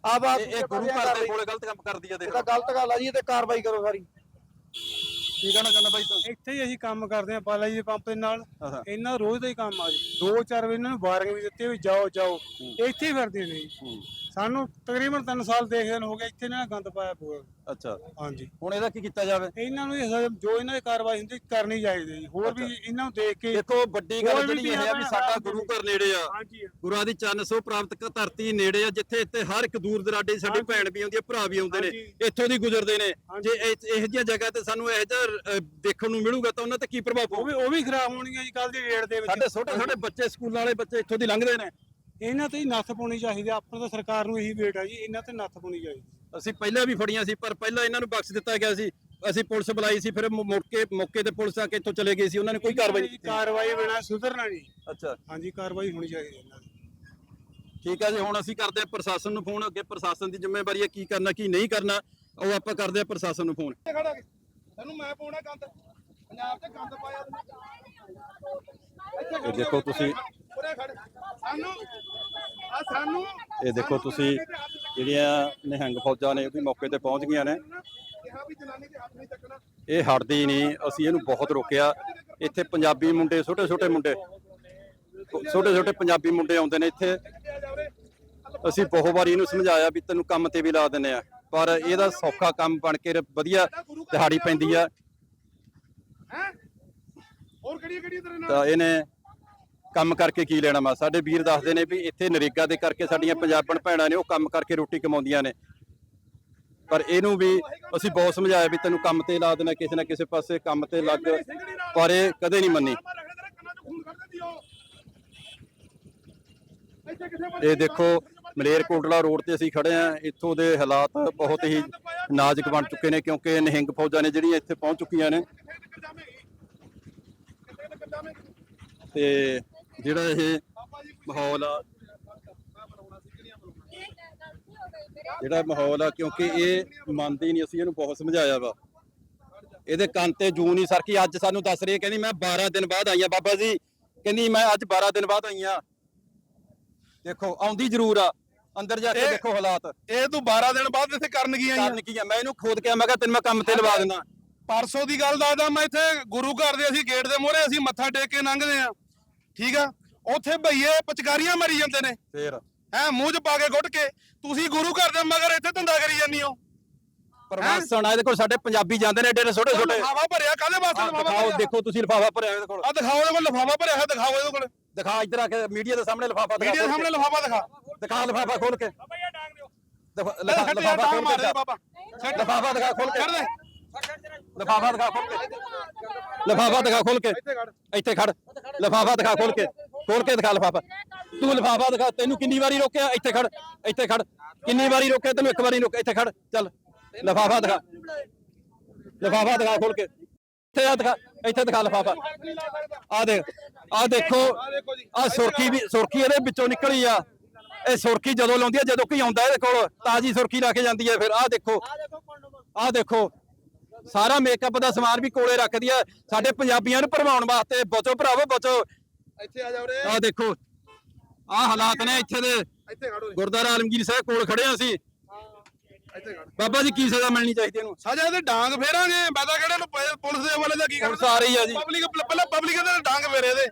ਆਪ ਆਪ ਇਹ ਗੁਰੂ ਘਰ ਦੇ ਕੋਲੇ ਗਲਤ ਕੰਮ ਕਰਦੀ ਆ ਦੇਖ ਇਹ ਤਾਂ ਗਲਤ ਗੱਲ ਆ ਜੀ ਇਹ ਤੇ ਕਾਰਵਾਈ ਕਰੋ ਸਾਰੀ। ਕੀ ਕਹਿਣਾ ਚਾਹੁੰਦਾ ਬਾਈ ਤੂੰ। ਇੱਥੇ ਹੀ ਅਸੀਂ ਕੰਮ ਕਰਦੇ ਹਾਂ ਬਾਲਾ ਜੀ ਦੇ ਪੰਪ ਦੇ ਨਾਲ। ਇਹਨਾਂ ਦਾ ਰੋਜ਼ ਦਾ ਹੀ ਕੰਮ ਆ ਜੀ। ਦੋ ਚਾਰ ਵਾਰ ਇਹਨਾਂ ਨੂੰ ਵਾਰਨਿੰਗ ਵੀ ਦਿੱਤੀ ਵੀ ਜਾਓ ਜਾਓ। ਇੱਥੇ ਹੀ ਫਿਰਦੇ ਨੇ ਜੀ। ਸਾਨੂੰ ਤਕਰੀਬਨ 3 ਸਾਲ ਦੇਖਦੇ ਨੂੰ ਹੋ ਗਿਆ ਇੱਥੇ ਇਹਨਾਂ ਨੇ ਗੰਦ ਪਾਇਆ ਪੂਰਾ। ਅੱਛਾ। ਹਾਂਜੀ। ਹੁਣ ਇਹਦਾ ਕੀ ਕੀਤਾ ਜਾਵੇ? ਇਹਨਾਂ ਨੂੰ ਇਹ ਸਜ਼ਾ- ਜੋ ਇਹਨਾਂ ਦੀ ਕਾਰਵਾਈ ਹੁੰਦੀ ਕਰਨੀ ਚਾਹੀਦੀ ਜੀ। ਹੋਰ ਵੀ ਇਹਨਾਂ ਨੂੰ ਦੇਖ ਕੇ ਦੇਖੋ ਵੱਡੀ ਗੱਲ ਹੋਰ ਵੀ ਜਿਹੜੀ ਇਹ ਆ ਵੀ ਸਾਡਾ ਗੁਰੂ ਘਰ ਨੇੜੇ ਆ। ਹਾਂਜੀ। ਗੁਰਾਂ ਦੀ ਚੰਨ ਸੋ ਪ੍ਰਾਪਤ ਕ ਧਰਤੀ ਨੇੜੇ ਆ ਜਿੱਥੇ ਇੱਥੇ ਹਰ ਇੱਕ ਦੂਰ ਦਰਾਡੇ ਦੀ ਸਾਡੀ ਭੈਣ ਵੀ ਆਉਂਦੀ ਆ ਭਰਾ ਵੀ ਆਉਂਦੇ ਨੇ ਹਾਂਜੀ। ਇੱਥੋਂ ਦੀ ਗੁਜ਼ਰਦੇ ਨੇ। ਜੇ ਇਹ- ਇਹੋ ਜਿਹੀਆਂ ਜਗ੍ਹਾ ਤੇ ਸਾਨੂੰ ਇਹੋ ਜਿਹਾ ਅ, ਦੇਖਣ ਨੂੰ ਮਿਲੂਗਾ ਤਾਂ ਉਹਨਾਂ ਤੇ ਕੀ ਪ੍ਰਭਾਵ ਉਹ ਪਊ ਵੀ ਉਹ ਵੀ ਖਰਾਬ ਹੋਣਗੀਆਂ ਜੀ ਕੱਲ ਦੀ ਰੇਟ ਦੇ ਵਿੱਚ। ਸਾਡੇ ਛੋਟੇ ਛੋਟੇ ਬੱਚੇ ਸਕੂਲਾਂ ਵਾਲੇ ਬੱਚੇ ਇੱਥੋਂ ਦੀ ਲੰਘਦੇ ਨੇ। ਇਹਨਾਂ ਤੇ ਹੀ ਨੱਥ ਪਾਉਣੀ ਚਾਹੀਦੀ ਆ। ਆਪਾਂ ਤਾਂ ਸਰਕਾਰ ਨੂੰ ਇਹੀ ਵੇਟ ਆ ਜੀ ਇਹਨਾਂ ਤੇ ਨੱਥ ਪਾਉਣੀ ਚਾਹੀਦੀ। ਅਸੀਂ ਪਹਿਲਾਂ ਵੀ ਫੜੀਆਂ ਸੀ ਪਰ ਪਹਿਲਾਂ ਇਹਨਾਂ ਨੂੰ ਬਖਸ਼ ਦਿੱਤਾ ਗਿਆ ਸੀ। ਅਸੀਂ ਪੁਲਿਸ ਬੁਲਾਈ ਸੀ ਫਿਰ ਮੁ- ਮੁੜ ਕੇ ਮੌਕੇ ਤੇ ਪੁਲਿਸ ਆ ਕੇ ਇੱਥੋਂ ਚਲੇ ਗਈ ਸੀ। ਉਹਨਾਂ ਨੇ ਕੋਈ ਕਾਰਵਾਈ ਨਹੀਂ ਕੀਤੀ। ਕਾਰਵਾਈ ਬਿਨਾ ਸੁਧਰਨਾ ਨਹੀਂ। ਅੱਛਾ। ਹਾਂਜੀ ਕਾਰਵਾਈ ਹੋਣੀ ਚਾਹੀਦੀ ਹੈ ਇਹਨਾਂ ਦੀ। ਠੀਕ ਹੈ ਜੀ ਹੁਣ ਅਸੀਂ ਕਰਦੇ ਹਾਂ ਪ੍ਰਸ਼ਾਸਨ ਨੂੰ ਫੋਨ। ਅੱਗੇ ਪ੍ਰਸ਼ਾਸਨ ਦੀ ਜ਼ਿੰਮੇਵਾਰੀ ਹੈ ਕੀ ਕਰਨਾ ਕੀ ਨਹੀਂ ਕਰਨਾ। ਉਹ ਆਪਾਂ ਕਰਦੇ ਹਾਂ ਪ੍ਰਸ਼ਾਸਨ ਨੂੰ ਫੋਨ। ਖੜਾ ਕੇ। ਤੈਨੂੰ ਮੈਂ ਪਾਉਣਾ ਗੰਦ ਪੰਜਾਬ ਤੇ ਗੰਦ ਪਾਇਆ ਇਹ ਦੇਖੋ ਤੁਸੀਂ ਉਰੇ ਖੜ ਆ ਸਾਨੂੰ ਇਹ ਦੇਖੋ ਤੁਸੀਂ ਜਿਹੜੀਆਂ ਨਿਹੰਗ ਫੌਜਾਂ ਨੇ ਉਹ ਵੀ ਮੌਕੇ ਤੇ ਪਹੁੰਚ ਗਈਆਂ ਨੇ। ਇਹ ਹਟਦੀ ਨਹੀਂ ਅਸੀਂ ਇਹਨੂੰ ਬਹੁਤ ਰੋਕਿਆ। ਇੱਥੇ ਪੰਜਾਬੀ ਮੁੰਡੇ ਛੋਟੇ ਛੋਟੇ ਮੁੰਡੇ ਛੋਟੇ ਛੋਟੇ ਪੰਜਾਬੀ ਮੁੰਡੇ ਆਉਂਦੇ ਨੇ ਇੱਥੇ। ਅਸੀਂ ਬਹੁਤ ਵਾਰੀ ਇਹਨੂੰ ਸਮਝਾਇਆ ਵੀ ਤੈਨੂੰ ਕੰਮ ਤੇ ਵੀ ਲਾ ਦਿੰਨੇ ਆ ਪਰ ਇਹਦਾ ਸੌਖਾ ਕੰਮ ਬਣ ਕੇ ਵਧੀਆ ਦਿਹਾੜੀ ਪੈਂਦੀ ਆ। ਹੈ? ਹੋਰ ਕਿਹੜੀ ਕਿਹੜੀ ਤੇਰੇ ਨਾਲ? ਤਾਂ ਇਹਨੇ ਕੰਮ ਕਰਕੇ ਕੀ ਲੈਣਾ ਵਾ? ਸਾਡੇ ਵੀਰ ਦੱਸਦੇ ਨੇ ਵੀ ਇੱਥੇ ਨਰੇਗਾ ਦੇ ਕਰਕੇ ਸਾਡੀਆਂ ਪੰਜਾਬਣ ਭੈਣਾਂ ਨੇ ਉਹ ਕੰਮ ਕਰਕੇ ਰੋਟੀ ਕਮਾਉਂਦੀਆਂ ਨੇ। ਪਰ ਇਹਨੂੰ ਵੀ ਅਸੀਂ ਬਹੁਤ ਸਮਝਾਇਆ ਵੀ ਤੈਨੂੰ ਕੰਮ ਤੇ ਲਾ ਦੇਣਾ, ਕਿਸੇ ਨਾ ਕਿਸੇ ਪਾਸੇ ਕੰਮ ਤੇ ਲੱਗ, ਪਰ ਇਹ ਕਦੇ ਨਹੀਂ ਮੰਨੀ। ਇਹ ਦੇਖੋ, ਮਲੇਰਕੋਟਲਾ ਰੋਡ ਤੇ ਅਸੀਂ ਖੜੇ ਆ ਇੱਥੋਂ ਦੇ ਹਾਲਾਤ ਬਹੁਤ ਹੀ ਨਾਜ਼ੁਕ ਬਣ ਚੁੱਕੇ ਨੇ, ਕਿਉਂਕਿ ਨਿਹੰਗ ਫੌਜਾਂ ਨੇ ਜਿਹੜੀਆਂ ਇੱਥੇ ਪਹੁੰਚ ਚੁੱਕੀਆਂ ਨੇ। ਤੇ ਜਿਹੜਾ ਇਹ ਮਾਹੌਲ ਆ। ਜਿਹੜਾ ਮਾਹੌਲ ਆ ਕਿਉਂਕਿ ਇਹ ਮੰਨਦੀ ਨਹੀਂ ਅਸੀਂ ਇਹਨੂੰ ਬਹੁਤ ਸਮਝਾਇਆ ਵਾ। ਇਹਦੇ ਕੰਨ ਤੇ ਜੂ ਨਹੀਂ ਸਰਕੀ। ਅੱਜ ਸਾਨੂੰ ਦੱਸ ਰਹੀ ਹੈ ਕਹਿੰਦੀ ਮੈਂ 12 ਦਿਨ ਬਾਅਦ ਆਈ ਆ ਬਾਬਾ ਜੀ ਕਹਿੰਦੀ ਮੈਂ ਅੱਜ 12 ਦਿਨ ਬਾਅਦ ਆਈ ਆ ਦੇਖੋ ਆਉਂਦੀ ਜ਼ਰੂਰ ਆ। ਅੰਦਰ ਜਾ ਕੇ ਦੇਖੋ ਹਾਲਾਤ। ਇਹ ਤੂੰ 12 ਦਿਨ ਬਾਅਦ ਇੱਥੇ ਕਰਨ ਕੀ ਆਈ ਕਾਰਨ ਕੀ ਆ ਮੈਂ ਇਹਨੂੰ ਖੋਦ ਕੇ ਮੈਂ ਕਿਹਾ ਤੈਨੂੰ ਮੈਂ ਕੰਮ ਤੇ ਲਵਾ ਦਿੰਦਾ। ਪਰਸੋਂ ਦੀ ਗੱਲ ਦੱਸਦਾ ਮੈਂ ਇੱਥੇ ਗੁਰੂ ਘਰ ਦੇ ਅਸੀਂ ਗੇਟ ਦੇ ਮੂਹਰੇ ਅਸੀਂ ਮੱਥਾ ਟੇਕ ਕੇ ਲੰਘਦੇ ਆ ਠੀਕ ਆ? ਉੱਥੇ ਭਈਏ ਪਚਕਾਰੀਆਂ ਮਰੀ ਜਾਂਦੇ ਨੇ। ਫੇਰ। ਹੈ ਮੂੰਹ 'ਚ ਪਾ ਕੇ ਗੁੱਟ ਕੇ। ਤੁਸੀਂ ਗੁਰੂ ਘਰ ਦੇ ਮਗਰ ਇੱਥੇ ਧੰਦਾ ਕਰੀ ਜਾਂਦੀ ਹੋ। ਪ੍ਰਵਾਸਣ ਆ ਇਹਦੇ ਕੋਲ ਸਾਡੇ ਪੰਜਾਬੀ ਜਾਂਦੇ ਨੇ ਏਡੇ ਛੋਟੇ ਛੋਟੇ। ਲਫਾਫਾ ਭਰਿਆ ਕਾਹਦੇ ਵਾਸਤੇ ਲਫਾਫਾ ਦਿਖਾਓ ਭਰਿਆ? ਦੇਖੋ ਤੁਸੀਂ ਲਿਫਾਫਾ ਭਰਿਆ ਇਹਦੇ ਕੋਲ। ਆ ਦਿਖਾਓ ਇਹਦੇ ਕੋਲ ਲਫਾਫਾ ਭਰਿਆ ਹੈ ਦਿਖਾਓ ਇਹਦੇ ਕੋਲ। ਦਿਖਾ ਇੱਧਰ ਆ ਕੇ ਮੀਡੀਆ ਦੇ ਸਾਹਮਣੇ ਲਿਫਾਫਾ ਦਿਖਾ ਮੀਡੀਆ ਦੇ ਸਾਹਮਣੇ ਲਫਾਫਾ ਦਿਖਾ। ਦਿਖਾ ਲਿਫਾਫਾ ਖੋਲ ਕੇ। ਬਾਬਾ ਇਹ ਡਾਂਗ ਦਿਓ। ਲਿਫਾਫਾ ਖੋਲ ਕੇ ਬਾਬਾ। ਲਿਫਾਫਾ ਦਿਖਾ ਖੋਲ ਕੇ। ਛੱਡ ਦੇ। ਲਿਫਾਫਾ ਦਿਖਾ ਖੋਲ ਕੇ। ਲਿਫਾਫਾ ਦਿਖਾ ਖੋਲ ਕੇ। ਇੱਥੇ ਖੜ। ਲਿਫਾਫਾ ਦਿਖਾ ਖੋਲ ਕੇ। ਖੋਲ ਕੇ ਦਿਖਾ ਲਿਫਾਫਾ। ਤੂੰ ਲਿਫਾਫਾ ਦਿਖਾ। ਤੈਨੂੰ ਕਿੰਨੀ ਵਾਰੀ ਰੋਕਿਆ? ਇੱਥੇ ਖੜ। ਇੱਥੇ ਖੜ। ਕਿੰਨੀ ਵਾਰੀ ਰੋਕਿਆ? ਤੈਨੂੰ ਇੱਕ ਵਾਰੀ ਰੋਕਿਆ। ਇੱਥੇ ਖੜ। ਚੱਲ। ਲਿਫਾਫਾ ਦਿਖਾ। ਲਿਫਾਫਾ ਦਿਖਾ ਖੋਲ ਕੇ। ਇੱਥੇ ਆ ਦਿਖਾ। ਇੱਥੇ ਦਿਖਾ ਲਿਫਾਫਾ। ਆ ਦੇਖ। ਆ ਦੇਖੋ। ਆ ਸੁਰਖੀ ਵੀ ਸੁਰਖੀ ਇਹਦੇ ਵਿੱਚੋਂ ਨਿਕਲੀ ਆ। ਇਹ ਸੁਰਖੀ ਜਦੋਂ ਲਾਉਂਦੀ ਆ ਜਦੋਂ ਕੋਈ ਆਉਂਦਾ ਇਹਦੇ ਕੋਲ ਤਾਜੀ ਸੁਰਖੀ ਲਾ ਕੇ ਜਾਂਦੀ ਹੈ ਫਿਰ ਆ ਦੇਖੋ। ਆ ਦੇਖੋ। ਸਾਰਾ ਮੇਕਅਪ ਦਾ ਸਮਾਨ ਵੀ ਕੋਲੇ ਰੱਖਦੀ ਆ। ਸਾਡੇ ਪੰਜਾਬੀਆਂ ਨੂੰ ਭਰਮਾਉਣ ਵਾਸਤੇ। ਬਚੋ ਭਰਾਵੋ ਬਚੋ। ਇੱਥੇ ਆ ਜਾ ਉਰੇ। ਆ ਦੇਖੋ ਆ ਹਾਲਾਤ ਨੇ ਇੱਥੇ ਦੇ। ਇੱਥੇ ਖੜੋ ਗੁਰਦੁਆਰਾ ਆਲਮਗੀਰ ਸਾਹਿਬ ਕੋਲ ਖੜੇ ਆ ਅਸੀਂ। ਇੱਥੇ ਖੜ ਬਾਬਾ ਜੀ ਕੀ ਸਜ਼ਾ ਮਿਲਣੀ ਚਾਹੀਦੀ ਇਹਨੂੰ? ਸਾਜਾ ਇਹਦੇ ਡਾਂਗ ਫੇਰਾਂਗੇ। ਤਾਂ ਕਿਹੜੇ ਨੂੰ ਪ- ਪੁਲਿਸ ਦੇ ਹਵਾਲੇ ਦਾ ਕੀ ਆ ਰਹੀ ਆ ਜੀ। ਪਬਲਿਕ ਪਹਿਲਾਂ ਪਬਲਿਕ ਦੇ ਡਾਂਗ ਫੇਰੇ ਇਹਦੇ।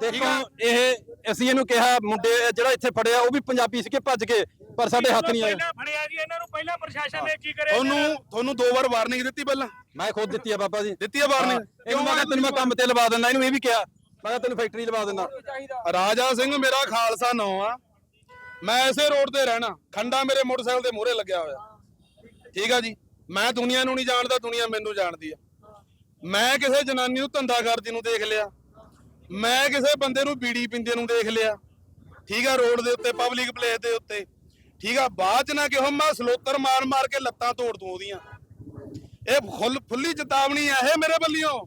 ਦੇਖੋ ਇਹ ਅਸੀਂ ਇਹਨੂੰ ਕਿਹਾ ਮੁੰਡੇ ਜਿਹੜਾ ਇੱਥੇ ਫੜਿਆ ਉਹ ਵੀ ਪੰਜਾਬੀ ਸੀਗੇ ਭੱਜ ਗਏ ਪਰ ਸਾਡੇ ਹੱਥ ਨਹੀਂ ਆਏ ਪਹਿਲਾਂ ਫੜਿਆ ਜੀ ਇਹਨਾਂ ਨੂੰ ਪਹਿਲਾਂ ਪ੍ਰਸ਼ਾਸਨ ਨੇ ਕੀ ਕਰਿਆ ਤੁਹਾਨੂੰ ਤੁਹਾਨੂੰ ਦੋ ਵਾਰ ਵਾਰਨਿੰਗ ਦਿੱਤੀ ਪਹਿਲਾਂ। ਮੈਂ ਖੁਦ ਦਿੱਤੀ ਆ ਬਾਬਾ ਜੀ। ਦਿੱਤੀ ਹੈ ਵਾਰਨਿੰਗ। ਇਹਨੂੰ ਮੈਂ ਕਿਹਾ ਤੈਨੂੰ ਮੈਂ ਕੰਮ ਤੇ ਲਵਾ ਦਿੰਦਾ ਇਹਨੂੰ ਇਹ ਵੀ ਕਿਹਾ। ਮੈਂ ਕਿਹਾ ਤੈਨੂੰ ਫੈਕਟਰੀ ਲਵਾ ਦਿੰਦਾ। ਰਾਜਾ ਸਿੰਘ ਮੇਰਾ ਖਾਲਸਾ ਨਾਂ ਆ। ਮੈਂ ਇਸੇ ਰੋਡ ਤੇ ਰਹਿਣਾ। ਖੰਡਾ ਮੇਰੇ ਮੋਟਰਸਾਈਕਲ ਦੇ ਮੂਹਰੇ ਲੱਗਿਆ ਹੋਇਆ। ਠੀਕ ਆ ਜੀ? ਮੈਂ ਦੁਨੀਆ ਨੂੰ ਨਹੀਂ ਜਾਣਦਾ ਦੁਨੀਆ ਮੈਨੂੰ ਜਾਣਦੀ ਆ। ਮੈਂ ਕਿਸੇ ਜਨਾਨੀ ਨੂੰ ਧੰਦਾ ਕਰਦੀ ਨੂੰ ਦੇਖ ਲਿਆ। ਮੈਂ ਕਿਸੇ ਬੰਦੇ ਨੂੰ ਬੀੜੀ ਪਿੰਦੇ ਨੂੰ ਦੇਖ ਲਿਆ। ਠੀਕ ਆ ਰੋਡ ਦੇ ਉੱਤੇ ਪਬਲਿਕ ਪਲੇਸ ਦੇ ਉੱਤੇ। ਠੀਕ ਆ ਬਾਅਦ ਚ ਨਾ ਕਿਹੋ ਮੈਂ ਸਲੋਤਰ ਮਾਰ ਮਾਰ ਕੇ ਲੱਤਾਂ ਤੋੜ ਦੂੰ ਉਹਦੀਆਂ। ਇਹ ਖੁੱਲ ਫੁੱਲੀ ਚੇਤਾਵਨੀ ਆ ਇਹ ਮੇਰੇ ਵੱਲੋਂ।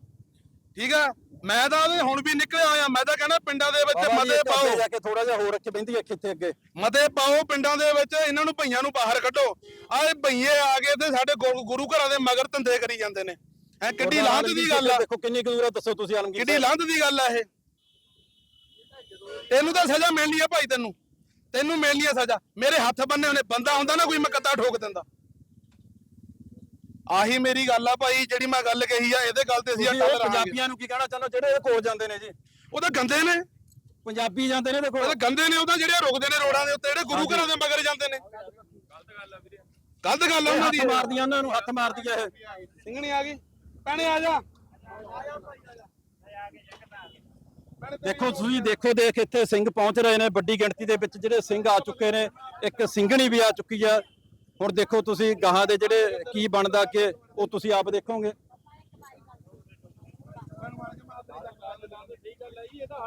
ਠੀਕ ਆ ਮੈਂ ਤਾਂ ਉਹਦੇ ਹੁਣ ਵੀ ਨਿਕਲਿਆ ਹੋਇਆ ਮੈਂ ਤਾਂ ਕਹਿੰਦਾ ਪਿੰਡਾਂ ਦੇ ਵਿੱਚ ਮਤੇ ਅੱਗੇ ਪਾਓ। ਜਾ ਕੇ ਥੋੜਾ ਜਿਹਾ ਹੋਰ ਰੱਖੇ ਬੈਂਦੀ ਅੱਖੇ ਇੱਥੇ ਅੱਗੇ। ਮਤੇ ਪਾਓ ਪਿੰਡਾਂ ਦੇ ਵਿੱਚ ਇਹਨਾਂ ਨੂੰ ਭਈਆਂ ਨੂੰ ਬਾਹਰ ਕੱਢੋ। ਆਹ ਭਈਏ ਆ ਕੇ ਤੇ ਸਾਡੇ ਗੁਰੂ- ਘਰਾਂ ਦੇ ਮਗਰ ਧੰਦੇ ਕਰੀ ਜਾਂਦੇ ਨੇ। ਐ ਕਿੱਡੀ ਲਾਂਤ ਦੀ ਗੱਲ ਆ। ਦੇਖੋ ਕਿੰਨੀ ਦੂਰ ਆ ਦੱਸੋ ਤੁਸੀਂ ਆਲਮਗੀਰ ਕਿੱਡੀ ਲਾਂਤ ਦੀ ਗੱਲ ਆ ਇਹ। ਤੈਨੂੰ ਤਾਂ ਸਜ਼ਾ ਮਿਲਣੀ ਆ ਭਾਈ ਤੈਨੂੰ। ਤੈਨੂੰ ਮਿਲਣੀ ਆ ਸਜ਼ਾ। ਮੇਰੇ ਹੱਥ ਬੰਨੇ ਉਹਨੇ ਬੰਦਾ ਹੁੰਦਾ ਨਾ ਕੋਈ ਮੈਂ ਕੱਤਾ ਠੋਕ ਦਿੰਦਾ। ਆਹੀ ਮੇਰੀ ਗੱਲ ਆ ਭਾਈ ਜਿਹੜੀ ਮੈਂ ਗੱਲ ਕਹੀ ਆ ਇਹਦੇ ਗੱਲ ਤੇ ਅਸੀਂ ਤੁਸੀਂ ਰਹਾਂਗੇ ਪੰਜਾਬੀਆਂ ਨੂੰ ਕੀ ਕਹਿਣਾ ਚਾਹੁੰਦੇ ਹੋ? ਜਿਹੜੇ ਇਹਦੇ ਕੋਲ ਜਾਂਦੇ ਨੇ ਜੀ। ਉਹ ਤਾਂ ਗੰਦੇ ਨੇ। ਪੰਜਾਬੀ ਜਾਂਦੇ ਨੇ ਇਹਦੇ ਉਹ ਤਾਂ ਗੰਦੇ ਨੇ ਉਹ ਤਾਂ ਜਿਹੜੇ ਰੁਕਦੇ ਨੇ ਰੋਡਾਂ ਦੇ ਉੱਤੇ ਜਿਹੜੇ ਗੁਰੂ ਘਰਾਂ ਦੇ ਮਗਰ ਜਾਂਦੇ ਨੇ। ਗਲਤ ਗੱਲ ਆ ਉਹਨਾਂ ਦੀ। ਮਾਰਦੀਆਂ ਉਹਨਾਂ ਨੂੰ ਹੱਥ ਮਾਰਦੀਆਂ ਇਹ। ਸਿੰਘਣੀ ਆ ਗਈ। ਭੈਣੇ ਆ ਜਾ। ਦੇਖੋ ਤੁਸੀਂ ਦੇਖੋ ਦੇਖ, ਇੱਥੇ ਸਿੰਘ ਪਹੁੰਚ ਰਹੇ ਨੇ, ਵੱਡੀ ਗਿਣਤੀ ਦੇ ਵਿੱਚ ਜਿਹੜੇ ਸਿੰਘ ਆ ਚੁੱਕੇ ਨੇ, ਇੱਕ ਸਿੰਘਣੀ ਵੀ ਆ ਚੁੱਕੀ ਆ। ਹੁਣ ਦੇਖੋ ਤੁਸੀਂ ਗਾਹਾਂ ਦੇ ਜਿਹੜੇ ਕੀ ਬਣਦਾ ਕਿ ਉਹ ਤੁਸੀਂ ਆਪ ਦੇਖੋਗੇ।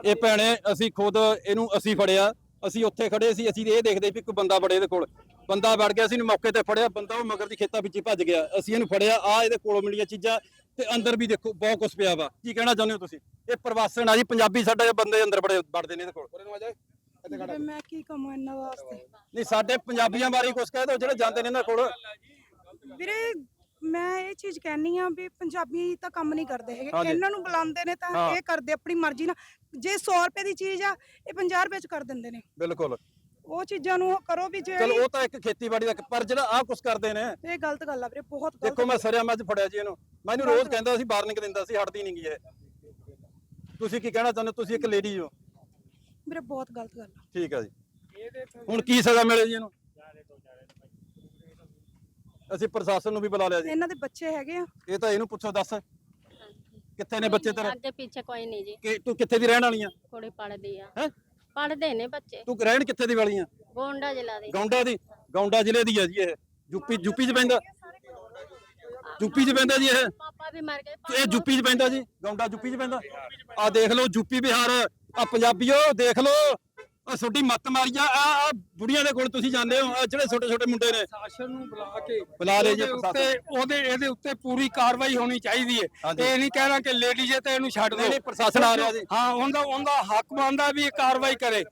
ਇਹ ਭੈਣੇ, ਅਸੀਂ ਖੁਦ ਇਹਨੂੰ ਅਸੀਂ ਫੜਿਆ। ਅਸੀਂ ਉੱਥੇ ਖੜੇ ਸੀ, ਅਸੀਂ ਇਹ ਦੇਖਦੇ ਵੀ ਕੋਈ ਬੰਦਾ ਬੜੇ ਇਹਦੇ ਕੋਲ। ਬੰਦਾ ਵੜ ਗਿਆ ਸੀ, ਇਹਨੂੰ ਮੌਕੇ ਤੇ ਫੜਿਆ। ਬੰਦਾ ਉਹ ਮਗਰ ਦੀ ਖੇਤਾਂ ਵਿੱਚ ਹੀ ਭੱਜ ਗਿਆ। ਅਸੀਂ ਇਹਨੂੰ ਫੜਿਆ ਆ ਇਹਦੇ ਕੋਲੋਂ ਮਿਲੀਆਂ ਚੀਜ਼ਾਂ। ਤੇ ਅੰਦਰ ਵੀ ਦੇਖੋ ਬਹੁਤ ਕੁਝ ਪਿਆ ਵਾ। ਕੀ ਕਹਿਣਾ ਚਾਹੁੰਦੇ ਹੋ ਤੁਸੀਂ? ਇਹ ਪ੍ਰਵਾਸਣ ਆ ਜੀ ਪੰਜਾਬੀ ਸਾਡੇ ਬੰਦੇ ਅੰਦਰ ਬੜੇ ਵੜਦੇ ਨੇ ਇਹਦੇ ਕੋਲ। ਮੈਂ ਕੀ ਕਮਾਂ ਇਹਨਾਂ ਵਾਸਤੇ? ਨਹੀਂ ਸਾਡੇ ਪੰਜਾਬੀਆਂ ਬਾਰੇ ਕੁਝ ਕਹਿ ਦਿਓ ਜਿਹੜੇ ਜਾਂਦੇ ਨੇ ਇਹਨਾਂ ਕੋਲ। ਵੀਰੇ ਮੈਂ ਇਹ ਚੀਜ਼ ਕਹਿਣੀ ਆ ਵੀ ਪੰਜਾਬੀ ਤਾਂ ਕੰਮ ਨਹੀਂ ਕਰਦੇ ਹੈਗੇ। ਇਹਨਾਂ ਨੂੰ ਬੁਲਾਉਂਦੇ ਨੇ ਤਾਂ। ਇਹ ਕਰਦੇ ਆਪਣੀ ਮਰਜ਼ੀ ਨਾਲ। ਜੇ 100 ਰੁਪਏ ਦੀ ਚੀਜ਼ ਆ ਇਹ 50 ਰੁਪਏ ਚ ਕਰ ਦਿੰਦੇ ਨੇ। ਬਿਲਕੁਲ। ਉਹ ਚੀਜ਼ਾਂ ਨੂੰ ਉਹ ਕਰੋ ਵੀ ਜੇ ਚਲੋ ਉਹ ਤਾਂ ਇੱਕ ਖੇਤੀਬਾੜੀ ਦਾ ਪਰ ਜਿਹੜਾ ਆ ਕੁਝ ਕਰਦੇ ਨੇ। ਇਹ ਗਲਤ ਗੱਲ ਆ ਵੀਰੇ ਬਹੁਤ ਗਲਤ ਦੇਖੋ ਮੈਂ ਸਰਿਆ ਮੈਂ ਅੱਜ ਫੜਿਆ ਜੀ ਇਹਨੂੰ। ਮੈਨੂੰ ਰੋਜ਼ ਕਹਿੰਦਾ ਸੀ ਵਾਰਨਿੰਗ ਦਿੰਦਾ ਸੀ ਹਟਦੀ ਨਹੀਂ ਗਈ ਇਹ। ਤੁਸੀਂ ਕੀ ਕਹਿਣਾ ਚਾਹੁੰਦੇ ਹੋ? ਤੁਸੀਂ ਇੱਕ ਲੇਡੀ ਹੋ। ਵੀਰੇ ਬਹੁਤ ਗਲਤ ਗੱਲ ਆ। ਠੀਕ ਆ ਜੀ। ਹੁਣ ਕੀ ਸਜ਼ਾ ਮਿਲੇ ਜੀ ਇਹਨੂੰ? ਅਸੀਂ ਪ੍ਰਸ਼ਾਸਨ ਨੂੰ ਵੀ ਬੁਲਾ ਲਿਆ ਜੀ। ਇਹਨਾਂ ਦੇ ਬੱਚੇ ਹੈਗੇ ਆ। ਇਹ ਤਾਂ ਇਹਨੂੰ ਪੁੱਛੋ ਦੱਸ। ਕਿੱਥੇ ਨੇ ਬੱਚੇ ਤੇਰੇ? ਅੱਗੇ ਪਿੱਛੇ ਕੋਈ ਨਹੀਂ ਜੀ। ਕਿ ਤੂੰ ਕਿੱਥੇ ਦੀ ਰਹਿਣ ਵਾਲੀ ਆ? ਕੁੜੀ ਪੜਦੀ ਆ। ਹੈਂ? ਪੜਦੇ ਨੇ ਬੱਚੇ। ਤੂੰ ਰਹਿਣ ਕਿੱਥੇ ਦੀ ਵਾਲੀ ਆ? ਗੋਂਡਾ ਜ਼ਿਲ੍ਹਾ ਦੇ। ਗੌਂਡਾ ਦੀ ਗੌਂਡਾ ਜ਼ਿਲ੍ਹੇ ਦੀ ਆ ਜੀ ਇਹ। ਯੂਪੀ ਯੂਪੀ ਚ ਪੈਂਦਾ। ਯੂਪੀ ਚ ਪੈਂਦਾ ਜੀ ਇਹ। ਪਾਪਾ ਵੀ ਮਰ ਗਏ। ਇਹ ਯੂਪੀ ਚ ਪੈਂਦਾ ਜੀ। ਗੌਂਡਾ ਯੂਪੀ ਚ ਪੈਂਦਾ। ਆ ਦੇਖ ਲਓ ਯੂਪੀ ਬਿਹਾਰ। ਆ ਪੰਜਾਬੀਓ ਦੇਖ ਲਓ। ਆ ਛੋਟੀ ਮੱਤ ਮਾਰੀ ਆ ਆ ਬੁੜੀਆਂ ਦੇ ਕੋਲ ਤੁਸੀਂ ਜਾਂਦੇ ਹੋ ਆ ਜਿਹੜੇ ਛੋਟੇ ਛੋਟੇ ਮੁੰਡੇ ਨੇ। ਪ੍ਰਸ਼ਾਸਨ ਨੂੰ ਬੁਲਾ ਕੇ ਬੁਲਾ ਲਿਆ ਜੀ ਉਹਦੇ ਪ੍ਰਸ਼ਾਸਨ। ਉੱਤੇ ਉਹਦੇ ਇਹਦੇ ਉੱਤੇ ਪੂਰੀ ਕਾਰਵਾਈ ਹੋਣੀ ਚਾਹੀਦੀ ਹੈ। ਹਾਂਜੀ। ਇਹ ਨਹੀਂ ਕਹਿਣਾ ਕਿ ਲੇਡੀ ਜੇ ਤੇ ਇਹਨੂੰ ਛੱਡ ਦਿਓ। ਨਹੀਂ ਪ੍ਰਸ਼ਾਸਨ ਆ ਰਿਹਾ ਜੀ। ਹਾਂ ਉਹਦਾ ਉਹਦਾ ਹੱਕ ਬਣਦਾ ਵੀ ਇਹ ਕਾਰਵਾਈ ਕਰੇ।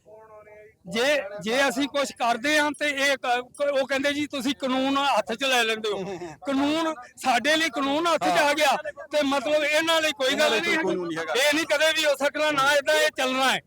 ਜੇ ਜੇ ਅਸੀਂ ਕੁਝ ਕਰਦੇ ਹਾਂ ਤੇ ਇਹ ਕ- ਉਹ ਕਹਿੰਦੇ ਜੀ ਤੁਸੀਂ ਕਾਨੂੰਨ ਹੱਥ 'ਚ ਲੈ ਲੈਂਦੇ ਹੋ। ਕਾਨੂੰਨ ਸਾਡੇ ਲਈ ਕਾਨੂੰਨ ਹੱਥ 'ਚ ਆ ਗਿਆ ਤੇ ਮਤਲਬ ਇਹਨਾਂ ਲਈ ਕੋਈ ਇਹਨਾਂ ਗੱਲ ਲਈ ਕੋਈ ਨਹੀਂ ਕਾਨੂੰਨ ਨਹੀਂ ਹੈਗਾ। ਇਹ ਨਹੀਂ ਕਦੇ ਵੀ ਹੋ ਸਕਦਾ ਨਾ ਇਦਾਂ ਇਹ ਚੱਲਣਾ ਹੈ।